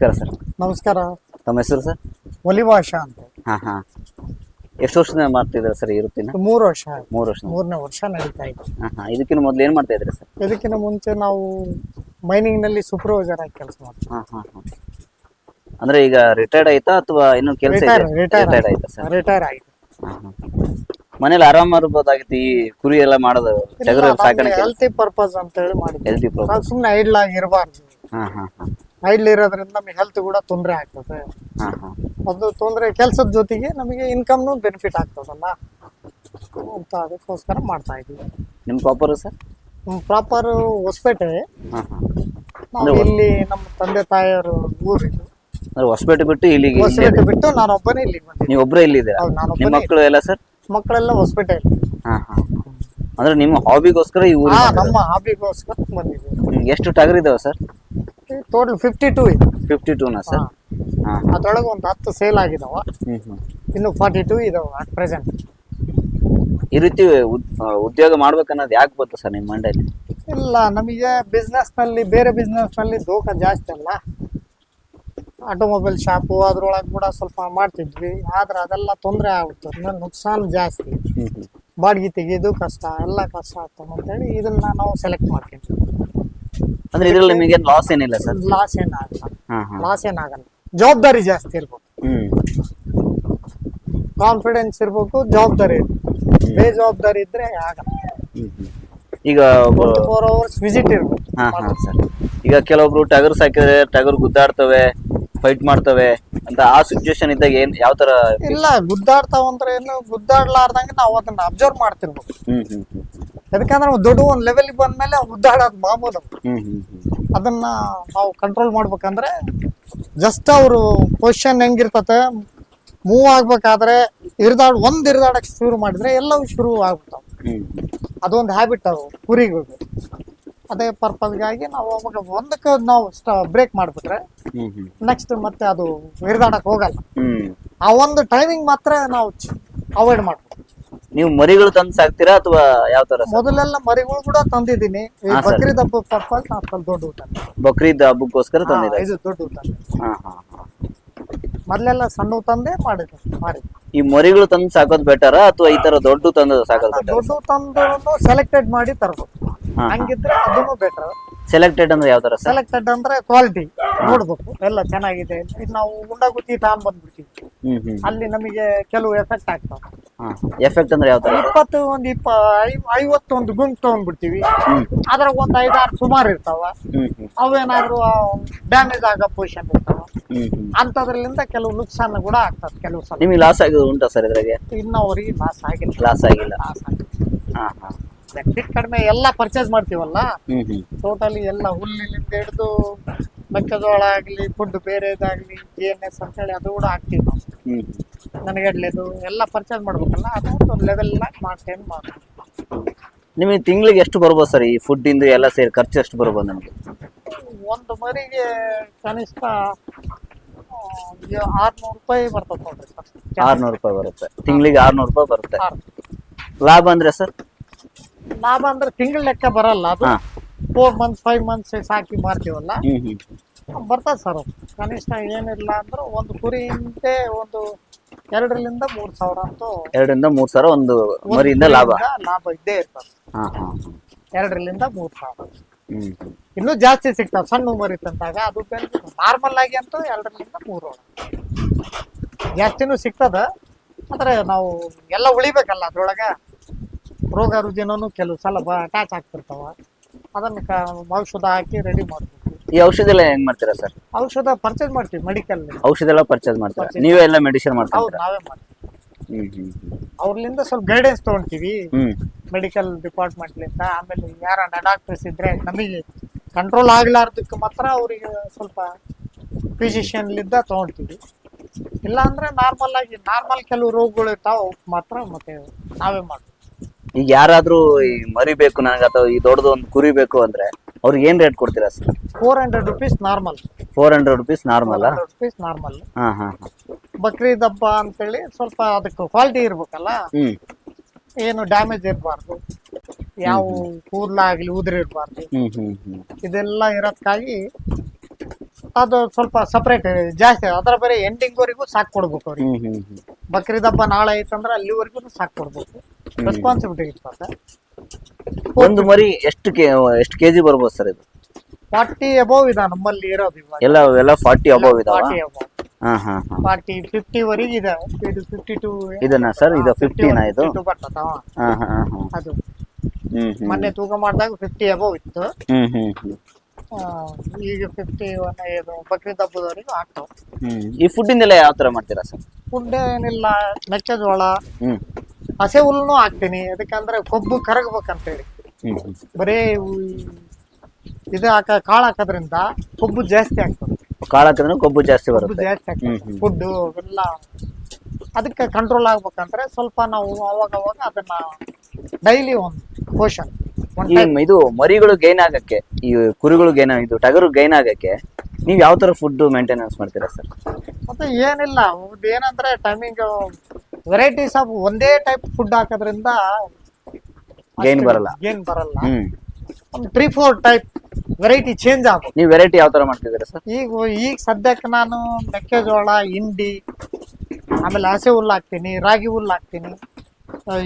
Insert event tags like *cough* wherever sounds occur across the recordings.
ನಮಸ್ಕಾರ ಸರ್. ನಮಸ್ಕಾರ. ತಮ್ಮ ಹೆಸರು ಸರ್? ಒಲಿಭಾಷ ಅಂತ. ಹಾ ಹಾ. ಎಷ್ಟು ವರ್ಷದಿಂದ ಮಾಡ್ತಿದ್ದೀರಾ ಸರ್ ಈ ವೃತ್ತಿನ? ಮೂರು ವರ್ಷ ಆಯ್ತು. ಮೂರು ವರ್ಷ. ಮೂರನೇ ವರ್ಷ ನಡೀತಾ ಇದೆ. ಹಾ ಹಾ. ಇದಕ್ಕಿಂತ ಮೊದಲು ಏನು ಮಾಡ್ತಾ ಇದ್ರಿ ಸರ್? ಇದಕ್ಕಿಂತ ಮುಂಚೆ ನಾವು ಮೈನಿಂಗ್ನಲ್ಲಿ ಸೂಪರ್ವೈಸರ್ ಆಗಿ ಕೆಲಸ ಮಾಡ್ತೀವಿ ಹಾ ಹಾ ಹಾ. ಅಂದ್ರೆ ಈಗ ರಿಟೈರ್ಡ್ ಆಯ್ತಾ ಅಥವಾ ಇನ್ನೂ ಕೆಲಸ ರಿಟೈರ್ ರಿಟೈರ್ ರಿಟೈರ್ಡ್ ಆಯ್ತಾ. ಸರ್? ರಿಟೈರ್ ಆಗಿದೆ ಹಾ ಹಾ. ಮನೇಲಿ ಆರಾಮ ಇರ್ಬೋದಾಗಿತ್ತು ಈ ಕುರಿ ಎಲ್ಲ ಮಾಡೋದು ಟಗರು ಸಾಕಣೆ ಹೆಲ್ತಿ ಪರ್ಪಸ್ ಅಂತ ಹೇಳಿ ಮಾಡಿದ್ವಿ. ಹೆಲ್ದಿ ಪ್ರಾಬ್ಲಮ್ ನಾವು ಸುಮ್ಮನೆ ಐಡ್ಲ್ ಆಗಿ ಇರಬಾರ್ದು. ಹಾ ಹಾ ಹಾ. ಐಡ್ಲ್ ಇರೋದ್ರಿಂದ ನಮಗೆ ಹೆಲ್ತ್ ಕೂಡ ತೊಂದರೆ ಆಗ್ತದೆ. ಅದು ತೊಂದರೆ ಕೆಲಸದ ಜೊತೆಗೆ ನಮಗೆ ಇನ್ಕಮ್ನು ಬೆನಿಫಿಟ್ ಆಗ್ತದಲ್ಲ? ಅಂತ ಅದಕ್ಕೋಸ್ಕರ ಮಾಡ್ತಾ ಇದ್ದೀವಿ. ನಿಮ್ಮ ಪ್ರಾಪರ್ ಸರ್? ಪ್ರಾಪರ್ ಹೊಸಪೇಟೆ. ನಾವು ಇಲ್ಲಿ ನಮ್ಮ ತಂದೆ ತಾಯಿಯವರು ಊರಿದ್ದು. ಹೊಸಪೇಟೆ ಬಿಟ್ಟು ಇಲ್ಲಿಗೆ ಇಲ್ಲೇ ಹೊಸಪೇಟೆ ಬಿಟ್ಟು ನಾನು ಒಬ್ಬನೇ ಇಲ್ಲಿ ನೀವು ಒಬ್ಬರೇ ಇಲ್ಲಿದ್ದೀರಾ? ಹೌದು ನಾನು ನಿಮ್ಮ ಮಕ್ಕಳು ಎಲ್ಲ ಸರ್? ಮಕ್ಕಳೆಲ್ಲ ಹೊಸಪೇಟೆ ಹಾ ಹಾ. ಅಂದ್ರೆ ನಿಮ್ಮ ಹಾಬಿಗೋಸ್ಕರ ಈ ಹಾ ಊರಿಗೆ ನಮ್ಮ ಹಾಬಿಗೋಸ್ಕರ ಬಂದಿದ್ದೀವಿ. ಎಷ್ಟು ಟಗರ್ ಇದಾವೆ ಸರ್? ಟೋಟಲ್ ಫಿಫ್ಟಿ ಟೂ ಇದೆ. ಫಿಫ್ಟಿ ಟೂನಾ ಸರ್ ಹಾಂ. ಅದ್ರೊಳಗೆ ಒಂದು ಹತ್ತು ಸೇಲ್ ಆಗಿದಾವ. ಹ್ಞೂ ಇನ್ನು ಫಾರ್ಟಿ ಟೂ ಇದಾವ ಅಟ್ ಪ್ರೆಸೆಂಟ್ ಈ ರೀತಿ ಉದ್- ಆ, ಉದ್ಯೋಗ ಮಾಡ್ಬೇಕನ್ನೋದು ಯಾಕೆ ಬಂತು ಸರ್ ನಿಮ್ಮ ಮಂಡಳಿ ಇಲ್ಲ ನಮಗೆ ಬಿಸ್ನೆಸ್ನಲ್ಲಿ ಬೇರೆ ಬಿಸ್ನೆಸ್ನಲ್ಲಿ ದೋಖ ಜಾಸ್ತಿ ಅಲ್ಲ. ಆಟೋಮೊಬೈಲ್ ಶಾಪು ಅದ್ರೊಳಗೆ ಕೂಡ ಸ್ವಲ್ಪ ಮಾಡ್ತಿದ್ವಿ. ಆದ್ರೆ ಅದೆಲ್ಲ ತೊಂದರೆ ಆಗುತ್ತೆ. ಅಂದ್ರೆ ನುಕ್ಸಾನ್ ಜಾಸ್ತಿ. ಬಾಡಿಗೆ ತೆಗೆಯೋದು ಕಷ್ಟ ಎಲ್ಲ ಕಷ್ಟ ಆಗ್ತದೆ ಅಂತೇಳಿ ಇದನ್ನ ನಾವು ಸೆಲೆಕ್ಟ್ ಮಾಡ್ತೀವಿ ಅಂದ್ರೆ ಇದ್ರಲ್ಲಿ ನಿಮಗೆ ಲಾಸ್ ಏನಿಲ್ಲ ಸರ್ ಲಾಸ್ ಏನಾಗಲ್ಲ. ಹಾ ಹಾ. ಲಾಸ್ ಏನಾಗಲ್ಲ. ಜವಾಬ್ದಾರಿ ಜಾಸ್ತಿ ಇರ್ಬೇಕು. ಹ್ಮ್. ಕಾನ್ಫಿಡೆನ್ಸ್ ಇರ್ಬೇಕು ಜವಾಬ್ದಾರಿ ಇರ್ಬೇಕು. ಬೇಜವಾಬ್ದಾರಿ ಇದ್ರೆ ಆಗಲ್ಲ. ಹ್ಮ್ ಹ್ಮ್. ಈಗ ಒಬ್ಬ- ಫೋರ್ ಅವರ್ಸ್ ವಿಸಿಟ್ ಇರ್ಬೇಕು. ಹಾ ಹಾ ಸರ್ ಈಗ ಕೆಲವೊಬ್ರು ಟಗರ್ ಸಾಕಿದ್ರೆ ಟಗರ್ ಗುದ್ದಾಡ್ತವೆ ಫೈಟ್ ಮಾಡ್ತವೆ ಅಂತ ಆ ಸಿಚುಯೇಷನ್ ಇದ್ದಾಗ ಏನ್ ಯಾವ ತರ ಇಲ್ಲ ಗುದ್ದಾಡ್ತಾವ ಅಂದ್ರೆ ಏನು ಗುದ್ದಾಡ್ಲಾರ್ದಂಗೆ ನಾವು ಅದನ್ನ ಅಬ್ಸರ್ವ್ ಮಾಡ್ತಿರ್ಬೇಕು. ಹ್ಮ್ ಹ್ಮ್ ಹ್ಮ್. ಯಾಕಂದ್ರೆ ದೊಡ್ಡ ಒಂದು ಲೆವೆಲ್ ಬಂದ್ಮೇಲೆ ಮೇಲೆ ಮಾಮೂಲು ಅದನ್ನ ನಾವು ಕಂಟ್ರೋಲ್ ಮಾಡ್ಬೇಕಂದ್ರೆ ಜಸ್ಟ್ ಅವರು ಪೊಸಿಷನ್ ಹೆಂಗಿರ್ತತೆ ಮೂವ್ ಆಗ್ಬೇಕಾದ್ರೆ ಇರ್ದಾಡ್ ಒಂದ್ ಇರ್ದಾಡಕ್ ಶುರು ಮಾಡಿದ್ರೆ ಎಲ್ಲವೂ ಶುರು ಆಗ್ಬಿಡ್ತಾವ ಅದೊಂದು ಹ್ಯಾಬಿಟ್ ಅದು ಕುರಿಗಳಿಗೆ ಅದೇ ಪರ್ಪಸ್ಗಾಗಿ ನಾವು ಅವಾಗ ಒಂದಕ್ಕೆ ನಾವು ಬ್ರೇಕ್ ಮಾಡ್ಬಿಟ್ರೆ ನೆಕ್ಸ್ಟ್ ಮತ್ತೆ ಅದು ಇರ್ದಾಡಕ್ ಹೋಗಲ್ಲ. ಆ ಒಂದು ಟೈಮಿಂಗ್ ಮಾತ್ರ ನಾವು ಅವಾಯ್ಡ್ ಮಾಡ್ಬೇಕು ನೀವು ಮರಿಗಳು ತಂದು ಸಾಕ್ತೀರಾ ಅಥವಾ ಯಾವ ತರ ಮೊದಲೆಲ್ಲ ಮರಿಗಳು ಕೂಡ ತಂದಿದ್ದೀನಿ. ಈ ಹಾ, ಸರ್. ಬಕ್ರೀದ್ ಹಬ್ಬ ಪರ್ಪಸ್ ದೊಡ್ಡ ಊಟ. ಬಕ್ರೀದ್ ಹಬ್ಬಕ್ಕೋಸ್ಕರ ತಂದಿದ್ದಾರೆ ಇದು ದೊಡ್ಡ ಊಟ. ಹಾ ಹಾ ಹಾ. ಮೊದಲೆಲ್ಲ ಸಣ್ಣ ತಂದೆ ಮಾಡಿದ್ರು ಮಾಡಿ ಈ ಮರಿಗಳು ತಂದು ಸಾಕೋದ್ ಬೆಟರ ಅಥವಾ ಈ ತರ ದೊಡ್ಡ ತಂದು ಸಾಕೋದ್ ಬೆಟರ್ ದೊಡ್ಡ ತಂದು ಸೆಲೆಕ್ಟೆಡ್ ಮಾಡಿ ತರಬೇಕು ಹಾ. ಹಂಗಿದ್ರೆ ಅದನ್ನು ಬೆಟರ್ ಸೆಲೆಕ್ಟೆಡ್ ಅಂದ್ರೆ ಯಾವ ತರ ಸರ್? ಸೆಲೆಕ್ಟೆಡ್ ಅಂದ್ರೆ ಕ್ವಾಲಿಟಿ ನೋಡ್ಬೇಕು. ಎಲ್ಲ ಚೆನ್ನಾಗಿದೆ. ಇದು ನಾವು ಉಂಡಾಗುತ್ತಿ ತಗೊಂಡ್ ಬಂದ್ಬಿಡ್ತೀವಿ. ಹ್ಮ್ ಹ್ಮ್ ಅಲ್ಲಿ ನಮಗೆ ಕೆಲವು ಎಫೆಕ್ಟ್ ಆಗ್ತಾವ. ಎಫೆಕ್ಟ್ ಅಂದ್ರೆ ಯಾವ ತರ ಇಪ್ಪತ್ತು ಒಂದ್ ಇಪ್ಪ ಐವತ್ತೊಂದು ಗುಂಪು ತಗೊಂಡ್ಬಿಡ್ತೀವಿ. ಅದ್ರ ಅದ್ರಾಗ ಒಂದ್ ಐದಾರು ಸುಮಾರು ಇರ್ತಾವ. ಅವೇನಾದ್ರು ಡ್ಯಾಮೇಜ್ ಆಗೋ ಪೊಸಿಷನ್ ಇರ್ತಾವ. ಅಂತದ್ರಲ್ಲಿಂದ ಕೆಲವು ನುಕ್ಸಾನ ಕೂಡ ಆಗ್ತದೆ ಕೆಲವು ಸಲ. ನಿಮಗೆ ಲಾಸ್ ಆಗೋದು ಉಂಟಾ ಸರ್ ಇದ್ರಾಗೆ? ಇನ್ನವರಿಗೆ ಲಾಸ್ ಆಗಿಲ್ಲ. ಲಾಸ್ ಆಗಿಲ್ಲ. ಲಾಸ್ ಆಗಿಲ್ಲ. ಹಾ ಹಾ. ಕಡಿಮೆ ಎಲ್ಲ ಪರ್ಚೇಸ್ ಮಾಡ್ತೀವಲ್ಲ? ಟೋಟಲಿ ಎಲ್ಲ ಹುಲ್ಲಿನಿಂದ ಹಿಡಿದು ಮೆಕ್ಕೆಜೋಳ ಆಗ್ಲಿ ಫುಡ್ ಬೇರೆದಾಗ್ಲಿ ಜಿ ಎನ್ ಎಸ್ ಅಂತೇಳಿ ಅದು ಕೂಡ ಹಾಕ್ತೀವಿ ನಾವು. ನನಗಡ್ಲೆದು ಎಲ್ಲ ಪರ್ಚೇಸ್ ಮಾಡ್ಬೇಕಲ್ಲ ಅದು ಒಂದು ಲೆವೆಲ್ ಮಾಡ್ಕೊಂಡು ಮಾಡಿ ನಿಮಗೆ ತಿಂಗಳಿಗೆ ಎಷ್ಟು ಬರ್ಬೋದು ಸರ್ ಈ ಫುಡ್ಡಿಂದು ಎಲ್ಲ ಸೇರಿ ಖರ್ಚು ಎಷ್ಟು ಬರ್ಬೋದು ನಮಗೆ? ಒಂದು ಮರಿಗೆ ಕನಿಷ್ಠ ಆರ್ನೂರು ರೂಪಾಯಿ ಬರ್ತದೆ ನೋಡ್ರಿ ಸರ್. ಆರ್ನೂರು ರೂಪಾಯಿ ಬರುತ್ತೆ. ತಿಂಗಳಿಗೆ ಆರ್ನೂರು ರೂಪಾಯಿ ಬರುತ್ತೆ. ಲಾಭ ಅಂದ್ರೆ ಸರ್? ಲಾಭ ಅಂದ್ರೆ ತಿಂಗಳ ಲೆಕ್ಕ ಬರಲ್ಲ ಅದು ಫೋರ್ ಮಂತ್ಸ್ ಫೈವ್ ಮಂತ್ಸ್ ಸಾಕಿ ಮಾರ್ತೀವಲ್ಲ? ಬರ್ತದೆ ಸರ್ ಕನಿಷ್ಠ ಏನಿಲ್ಲ ಅಂದ್ರೆ ಒಂದು ಕುರಿ ಹಿಂದೆ ಒಂದು ಎರಡರಿಂದ ಮೂರ್ ಸಾವಿರ ಅಂತೂ ಎರಡರಿಂದ ಮೂರ್ ಸಾವಿರ ಒಂದು ಮರಿಯಿಂದ ಲಾಭ. ಲಾಭ ಇದ್ದೇ ಇರ್ತದೆ. ಹಾ ಹಾ ಎರಡರಿಂದ ಮೂರ್ ಸಾವಿರ. ಹ್ಮ್. ಇನ್ನೂ ಜಾಸ್ತಿ ಸಿಗ್ತಾವ ಸಣ್ಣ ಮರಿ ತಂದಾಗ ಅದು ನಾರ್ಮಲ್ ಆಗಿ ಅಂತೂ ಎರಡರಿಂದ ಮೂರು ಜಾಸ್ತಿನೂ ಸಿಗ್ತದ ಆದ್ರೆ ನಾವು ಎಲ್ಲ ಉಳಿಬೇಕಲ್ಲ ಅದ್ರೊಳಗ. ರೋಗ ರುಜಿನೂ ಕೆಲವು ಸಲ ಅಟ್ಯಾಚ್ ಆಗ್ತಿರ್ತಾವ. ಅದನ್ನ ಔಷಧ ಹಾಕಿ ರೆಡಿ ಮಾಡ್ಬೇಕು ಈ ಔಷಧಿ ಎಲ್ಲ ಹೆಂಗ್ ಮಾಡ್ತೀರಾ ಸರ್? ಔಷಧ ಪರ್ಚೇಸ್ ಮಾಡ್ತೀವಿ ಮೆಡಿಕಲ್ ಔಷಧ ಎಲ್ಲ ಪರ್ಚೇಸ್ ಮಾಡ್ತೀರಾ? Purchase. ನೀವೇ ಎಲ್ಲ ಮೆಡಿಸಿನ್ ಹೌದು ಮಾಡ್ತೀರಾ ನಾವೇ ಮಾಡ್ತೀವಿ. ಹ್ಮ್ ಹ್ಮ್ ಅವ್ರಲಿಂದ ಸ್ವಲ್ಪ ಗೈಡೆನ್ಸ್ ತಗೊಂತೀವಿ. ಹ್ಮ್. ಮೆಡಿಕಲ್ ಡಿಪಾರ್ಟ್ಮೆಂಟ್ಲಿಂದ ಆಮೇಲೆ ಯಾರ ಡಾಕ್ಟರ್ಸ್ ಇದ್ರೆ ನಮಗೆ ಕಂಟ್ರೋಲ್ ಆಗ್ಲಾರ್ದಕ್ಕೆ ಮಾತ್ರ ಅವ್ರಿಗೆ ಸ್ವಲ್ಪ ಫಿಸಿಷಿಯನ್ಲಿಂದ ತಗೊಂತೀವಿ. ಇಲ್ಲ ಅಂದ್ರೆ ನಾರ್ಮಲ್ ಆಗಿ ನಾರ್ಮಲ್ ಕೆಲವು ರೋಗಗಳು ಇರ್ತಾವ ಅವಕ್ಕೆ ಮಾತ್ರ ಮತ್ತೆ ನಾವೇ ಮಾಡ್ತೀವಿ. ಈಗ ಯಾರಾದ್ರೂ ಈ ಮರಿ ಬೇಕು ನನಗೆ ಅಥವಾ ಈ ದೊಡ್ಡದು ಒಂದು ಕುರಿ ಬೇಕು ಅಂದ್ರೆ ಅವ್ರಿಗೆ ಏನ್ ರೇಟ್ ಕೊಡ್ತೀರಾ sir four hundred rupees normal four hundred rupees normal rupees normal ಹಾ ಬಕ್ರೀದ್ ಹಬ್ಬ ಅಂತೇಳಿ ಸ್ವಲ್ಪ ಅದಕ್ಕೆ ಕ್ವಾಲಿಟಿ ಇರ್ಬೇಕಲ್ಲ? ಹ್ಮ್. ಏನು ಡ್ಯಾಮೇಜ್ ಇರಬಾರ್ದು. ಯಾವ ಕೂದಲಾಗ್ಲಿ ಉದುರಿರ್ಬಾರ್ದು. ಹ್ಮ್ ಹ್ಮ್ ಹ್ಮ್. ಇದೆಲ್ಲ ಇರೋದಕ್ಕಾಗಿ ಅದು ಸ್ವಲ್ಪ ಸಪ್ರೇಟ್ ಜಾಸ್ತಿ ಅದರ ಬೇರೆ ಎಂಡಿಂಗ್ ವರೆಗೂ ಸಾಕ್ ಕೊಡ್ಬೇಕು ಅವ್ರಿಗೆ. ಹ್ಮ್ ಹ್ಮ್ ಹ್ಮ್. ಬಕ್ರೀದ್ ಹಬ್ಬ ನಾಳೆ ಐತಂದ್ರೆ ಅಲ್ಲಿವರೆಗೂ ಸಾಕ್ ಕೊಡ್ಬೇಕು. ರೆಸ್ಪಾನ್ಸಿಬಿಲಿಟಿ ಇರ್ತದೆ. ಒಂದು ಮರಿ ಎಷ್ಟು ಕೆ ಎಷ್ಟು ಕೆಜಿ ಬರ್ಬೋದು ಸರ್ ಇದು? ಫಾರ್ಟಿ ಅಬೋವ್ ಇದೆ ನಮ್ಮಲ್ಲಿ ಇರೋದು ಇವಾಗ ಎಲ್ಲ ಎಲ್ಲ ಫಾರ್ಟಿ ಅಬೋವ್ ಇದಾವ? Forty above. ಹಾ ಹಾ ಹಾ. ಫಾರ್ಟಿ ಫಿಫ್ಟಿ ವರೆಗೆ ಇದೆ. ಇದು ಫಿಫ್ಟಿ ಟು ಇದನ್ನ ಸರ್? ಇದು ಫಿಫ್ಟಿನಾ ಇದು? ಬರ್ತದ ಹಾ. ಹಾ ಹಾ ಅದು. ಹ್ಮ್ ಹ್ಮ್. ಮೊನ್ನೆ ತೂಕ ಮಾಡಿದಾಗ ಫಿಫ್ಟಿ ಅಬೌವ್ ಇತ್ತು. ಹ್ಮ್ ಹ್ಮ್ ಹ್ಮ್. ಆ, ಈಗ ಫಿಫ್ಟಿ ಒನ್ ಇದು ಬಕ್ರೀದ್ ಹಬ್ಬದವರೆಗೂ ಆಗ್ತಾವ. ಹ್ಮ್. ಈ ಫುಡ್ಡಿಂದೆಲ್ಲ ಯಾವ ತರ ಮಾಡ್ತೀರಾ ಸರ್? ಫುಡ್ ಏನಿಲ್ಲ ಮೆಕ್ಕೆಜೋಳ. ಹ್ಮ್. ಹಸೆ ಹುಲ್ಲೂ ಹಾಕ್ತೀನಿ. ಅದಕ್ಕಂದ್ರೆ ಕೊಬ್ಬು ಕರಗಬೇಕಂತೇಳಿ. ಬರೀ ಇದು ಹಾಕ ಕಾಳು ಹಾಕೋದ್ರಿಂದ ಕೊಬ್ಬು ಜಾಸ್ತಿ ಆಗ್ತದೆ. ಕಾಳು ಹಾಕಿದ್ರೆ ಕೊಬ್ಬು ಜಾಸ್ತಿ ಬರುತ್ತೆ. ಜಾಸ್ತಿ ಆಗ್ತದೆ. ಹ್ಮ್ ಹ್ಮ್. ಫುಡ್ ಎಲ್ಲ ಅದಕ್ಕೆ ಕಂಟ್ರೋಲ್ ಆಗ್ಬೇಕಂದ್ರೆ ಸ್ವಲ್ಪ ನಾವು ಅವಾಗ ಅವಾಗ ಅದನ್ನ ಡೈಲಿ ಒಂದು ಪೋಷನ್ ಇದು ಮರಿಗಳು ಗೈನ್ ಆಗಕ್ಕೆ ಈ ಕುರಿಗಳು ಗೈನ್ ಇದು ಟಗರು ಗೈನ್ ಆಗಕ್ಕೆ ನೀವು ಯಾವ ತರ ಫುಡ್ ಮೇಂಟೆನೆನ್ಸ್ ಮಾಡ್ತೀರಾ ಸರ್? ಮತ್ತೆ ಏನಿಲ್ಲ ಏನಂದ್ರೆ ಟೈಮಿಂಗ್ ವೆರೈಟೀಸ್ ಆಫ್ ಒಂದೇ ಟೈಪ್ ಫುಡ್ ಹಾಕೋದ್ರಿಂದ ಗೇನ್ ಬರಲ್ಲ. ಗೇನ್ ಬರಲ್ಲ. ಹ್ಮ್. ಒಂದು three four type variety change ಆಗುತ್ತೆ. ನೀವು ವೆರೈಟಿ ಯಾವ ತರ ಮಾಡ್ತಿದ್ದೀರಾ ಸರ್? ಈಗ ಈಗ ಸದ್ಯಕ್ಕೆ ನಾನು ಮೆಕ್ಕೆಜೋಳ ಹಿಂಡಿ ಆಮೇಲೆ ಹಸೆ ಹುಲ್ಲು ಹಾಕ್ತೀನಿ ರಾಗಿ ಹುಲ್ಲು ಹಾಕ್ತೀನಿ.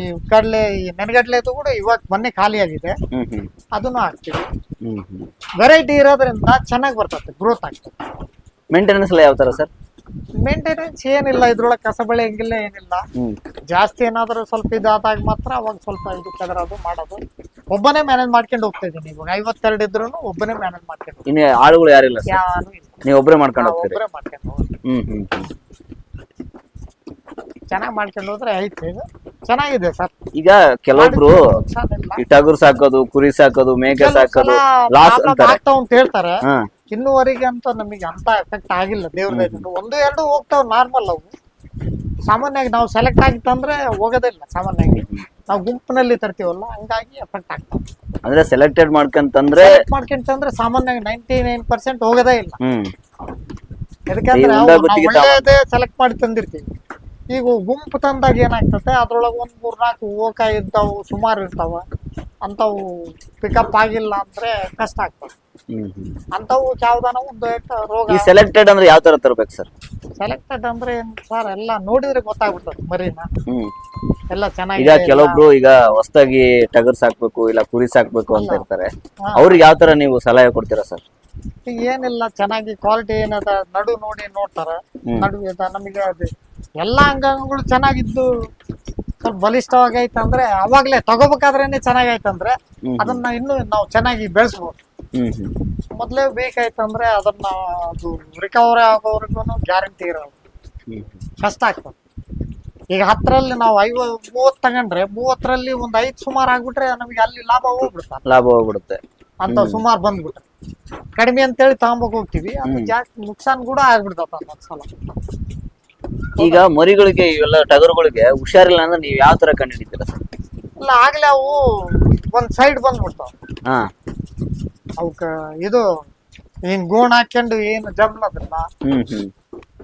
ಈ ಕಡಲೆ ಈ ನೆನಗಡ್ಲೆದು ಕೂಡ ಇವಾಗ ಮೊನ್ನೆ ಖಾಲಿ ಆಗಿದೆ ಅದನ್ನು ಹಾಕ್ತೀವಿ ವೆರೈಟಿ ಇರೋದ್ರಿಂದ ಚೆನ್ನಾಗಿ ಬರ್ತದೆ ಗ್ರೋತ್ ಆಗ್ತದೆ. ಮೇಂಟೆನೆನ್ಸ್ ಎಲ್ಲ ಯಾವ ತರ ಸರ್? ಮೇಂಟೆನೆನ್ಸ್ ಏನಿಲ್ಲ ಇದ್ರೊಳಗೆ ಕಸ ಹೆಂಗಿಲ್ಲ ಏನಿಲ್ಲ. ಜಾಸ್ತಿ ಏನಾದರೂ ಸ್ವಲ್ಪ ಇದಾದಾಗ ಮಾತ್ರ ಅವಾಗ ಸ್ವಲ್ಪ ಇದು ಮಾಡೋದು. ಒಬ್ಬನೇ ಮ್ಯಾನೇಜ್ ಮಾಡ್ಕೊಂಡು ಹೋಗ್ತಾ ಇದ್ದೀನಿ ಇವಾಗ. ಐವತ್ತೆರಡು ಇದ್ರು ಒಬ್ಬನೇ ಮ್ಯಾನೇಜ್ ಮಾಡ್ಕೊಂಡು ಹೋಗ್ತೀನಿ. ಇನ್ನು ಆಳುಗಳು ಯಾರಿಲ್ಲ ಸರ್? ಯಾರು ಇಲ್ಲ. ನೀವು ಒಬ್ಬರೇ ಮಾಡ್ಕೊಂಡು ನಾವು ಹೋಗ್ತೀರಿ? ಒಬ್ಬರೇ ಮಾಡ್ಕೊಂಡು ಹೋಗೋದು ಹ್ಮ್ ಹ್ಮ್ ಹ್ಮ್. ಚೆನ್ನಾಗಿ ಮಾಡ್ಕೊಂಡು ಹೋದ್ರೆ ಐತೆ ಇದು ಚೆನ್ನಾಗಿದೆ ಸರ್. ಈಗ ಕೆಲವೊಬ್ರು ಈ ಟಗರು ಸಾಕೋದು ಕುರಿ ಸಾಕೋದು ಮೇಕೆ ಸಾಕೋದು ಲಾಸ್ ಅಂತಾರೆ. ಆಗ್ತಾವ ಅಂತ ಹೇಳ್ತಾರೆ. ಹಾ. ಇನ್ನೂವರೆಗೆ ಅಂತ ನಮಗೆ ಅಂತ ಎಫೆಕ್ಟ್ ಆಗಿಲ್ಲ. ದೇವ್ರ ಒಂದು ಎರಡು ಹೋಗ್ತಾವ ನಾರ್ಮಲ್ ಅವು. ಸಾಮಾನ್ಯವಾಗಿ ನಾವು ಸೆಲೆಕ್ಟ್ ಆಗಿತ್ತಂದ್ರೆ ಹೋಗೋದಿಲ್ಲ ಸಾಮಾನ್ಯವಾಗಿ. ನಾವು ಗುಂಪಿನಲ್ಲಿ ತರ್ತೀವಲ್ಲ ಹಂಗಾಗಿ ಎಫೆಕ್ಟ್ ಆಗ್ತಾವ. ಅಂದ್ರೆ ಸೆಲೆಕ್ಟೆಡ್ ಮಾಡ್ಕಂತಂದ್ರೆ ಮಾಡ್ಕೊಂತಂದ್ರೆ ಸಾಮಾನ್ಯವಾಗಿ ನೈಂಟಿ ನೈನ್ ಪರ್ಸೆಂಟ್ ಹೋಗೋದೇ ಇಲ್ಲ. ಯಾಕಂದ್ರೆ ಸೆಲೆಕ್ಟ್ ಮಾಡಿ ತಂದಿರ್ತೀವಿ. ಈಗ ಗುಂಪು ತಂದಾಗ ಏನಾಗ್ತದೆ? ಅದ್ರೊಳಗೆ ಒಂದ್ ಮೂರ್ ನಾಲ್ಕು ಓಕ ಇದ್ದಾವು ಸುಮಾರು ಇರ್ತಾವ. ಅಂತವು ಪಿಕಪ್ ಆಗಿಲ್ಲ ಅಂದ್ರೆ ಕಷ್ಟ ಆಗ್ತದೆ. ಅಂತವು ಯಾವ್ದಾನ ಒಂದು ರೋಗ ಈ ಸೆಲೆಕ್ಟೆಡ್ ಅಂದ್ರೆ ಯಾವ ತರ ತರಬೇಕು ಸರ್? ಸೆಲೆಕ್ಟೆಡ್ ಅಂದ್ರೆ ಸರ್ ಎಲ್ಲ ನೋಡಿದ್ರೆ ಗೊತ್ತಾಗ್ಬಿಡ್ತದೆ ಮರಿನ. ಹ್ಮ್. ಎಲ್ಲ ಈಗ ಚೆನ್ನಾಗಿದೆ ಕೆಲವೊಬ್ರು ಈಗ ಹೊಸದಾಗಿ ಟಗರ್ ಸಾಕ್ಬೇಕು ಇಲ್ಲ ಕುರಿ ಸಾಕ್ಬೇಕು ಅಂತ ಇರ್ತಾರೆ. ಅವ್ರಿಗೆ ಯಾವ ತರ ನೀವು ಸಲಹೆ ಕೊಡ್ತೀರಾ ಸರ್? ಈಗ ಏನಿಲ್ಲ ಚೆನ್ನಾಗಿ ಕ್ವಾಲಿಟಿ ಏನದ ನಡು ನೋಡಿ ನೋಡ್ತಾರ. ನಡು ನಮಗೆ ಅದು ಎಲ್ಲಾ ಅಂಗಾಂಗಗಳು ಚೆನ್ನಾಗಿದ್ದು ಸ್ವಲ್ಪ ಬಲಿಷ್ಠವಾಗೈತೆ ಅಂದ್ರೆ ಅವಾಗ್ಲೇ ತಗೋಬೇಕಾದ್ರೇನೆ ಚೆನ್ನಾಗೈತಂದ್ರೆ ಅಂದ್ರೆ ಅದನ್ನ ಇನ್ನು ನಾವು ಚೆನ್ನಾಗಿ ಬೆಳೆಸ್ಬೋದು. ಮೊದ್ಲೇ ಬೇಕೈತಂದ್ರೆ ಅದನ್ನ ಅದು ರಿಕವರಿ ಆಗೋವರೆಗೂ ಗ್ಯಾರಂಟಿ ಇರಲ್ಲ. ಕಷ್ಟ ಆಗ್ತದೆ. ಈಗ ಹತ್ತರಲ್ಲಿ ನಾವು ಐವ ಮೂವತ್ತು ತಗೊಂಡ್ರೆ ಮೂವತ್ತರಲ್ಲಿ ಒಂದ್ ಐದು ಸುಮಾರು ಆಗ್ಬಿಟ್ರೆ ನಮಗೆ ಅಲ್ಲಿ ಲಾಭ ಹೋಗ್ಬಿಡುತ್ತೆ. ಲಾಭ ಹೋಗ್ಬಿಡುತ್ತೆ. ಅಂತ ಸುಮಾರು ಬಂದ್ಬಿಟ್ರೆ ಕಡಿಮೆ ಅಂತೇಳಿ ತಗೊಂಬೋಕ್ ಹೋಗ್ತೀವಿ. ಅದು ಜಾಸ್ತಿ ನುಕ್ಸಾನ್ ಕೂಡ ಆಗ್ಬಿಡ್ತಪ್ಪ ಒಂದೊಂದ್ಸಲ. ಈಗ ಮರಿಗಳಿಗೆ ಇವೆಲ್ಲ ಟಗರುಗಳಿಗೆ ಹುಷಾರಿಲ್ಲ ಅಂದ್ರೆ ನೀವು ಯಾವ ತರ ಕಂಡು ಹಿಡಿತೀರ ಸರ್? ಇಲ್ಲ ಆಗ್ಲೇ ಅವು ಒಂದ್ ಸೈಡ್ ಬಂದ್ಬಿಡ್ತಾವ. ಹಾ. ಅವಕ್ಕ ಇದು ಹಿಂಗ್ ಗೋಣ ಹಾಕೊಂಡು ಏನು ಹ್ಮ್ ಹ್ಮ್.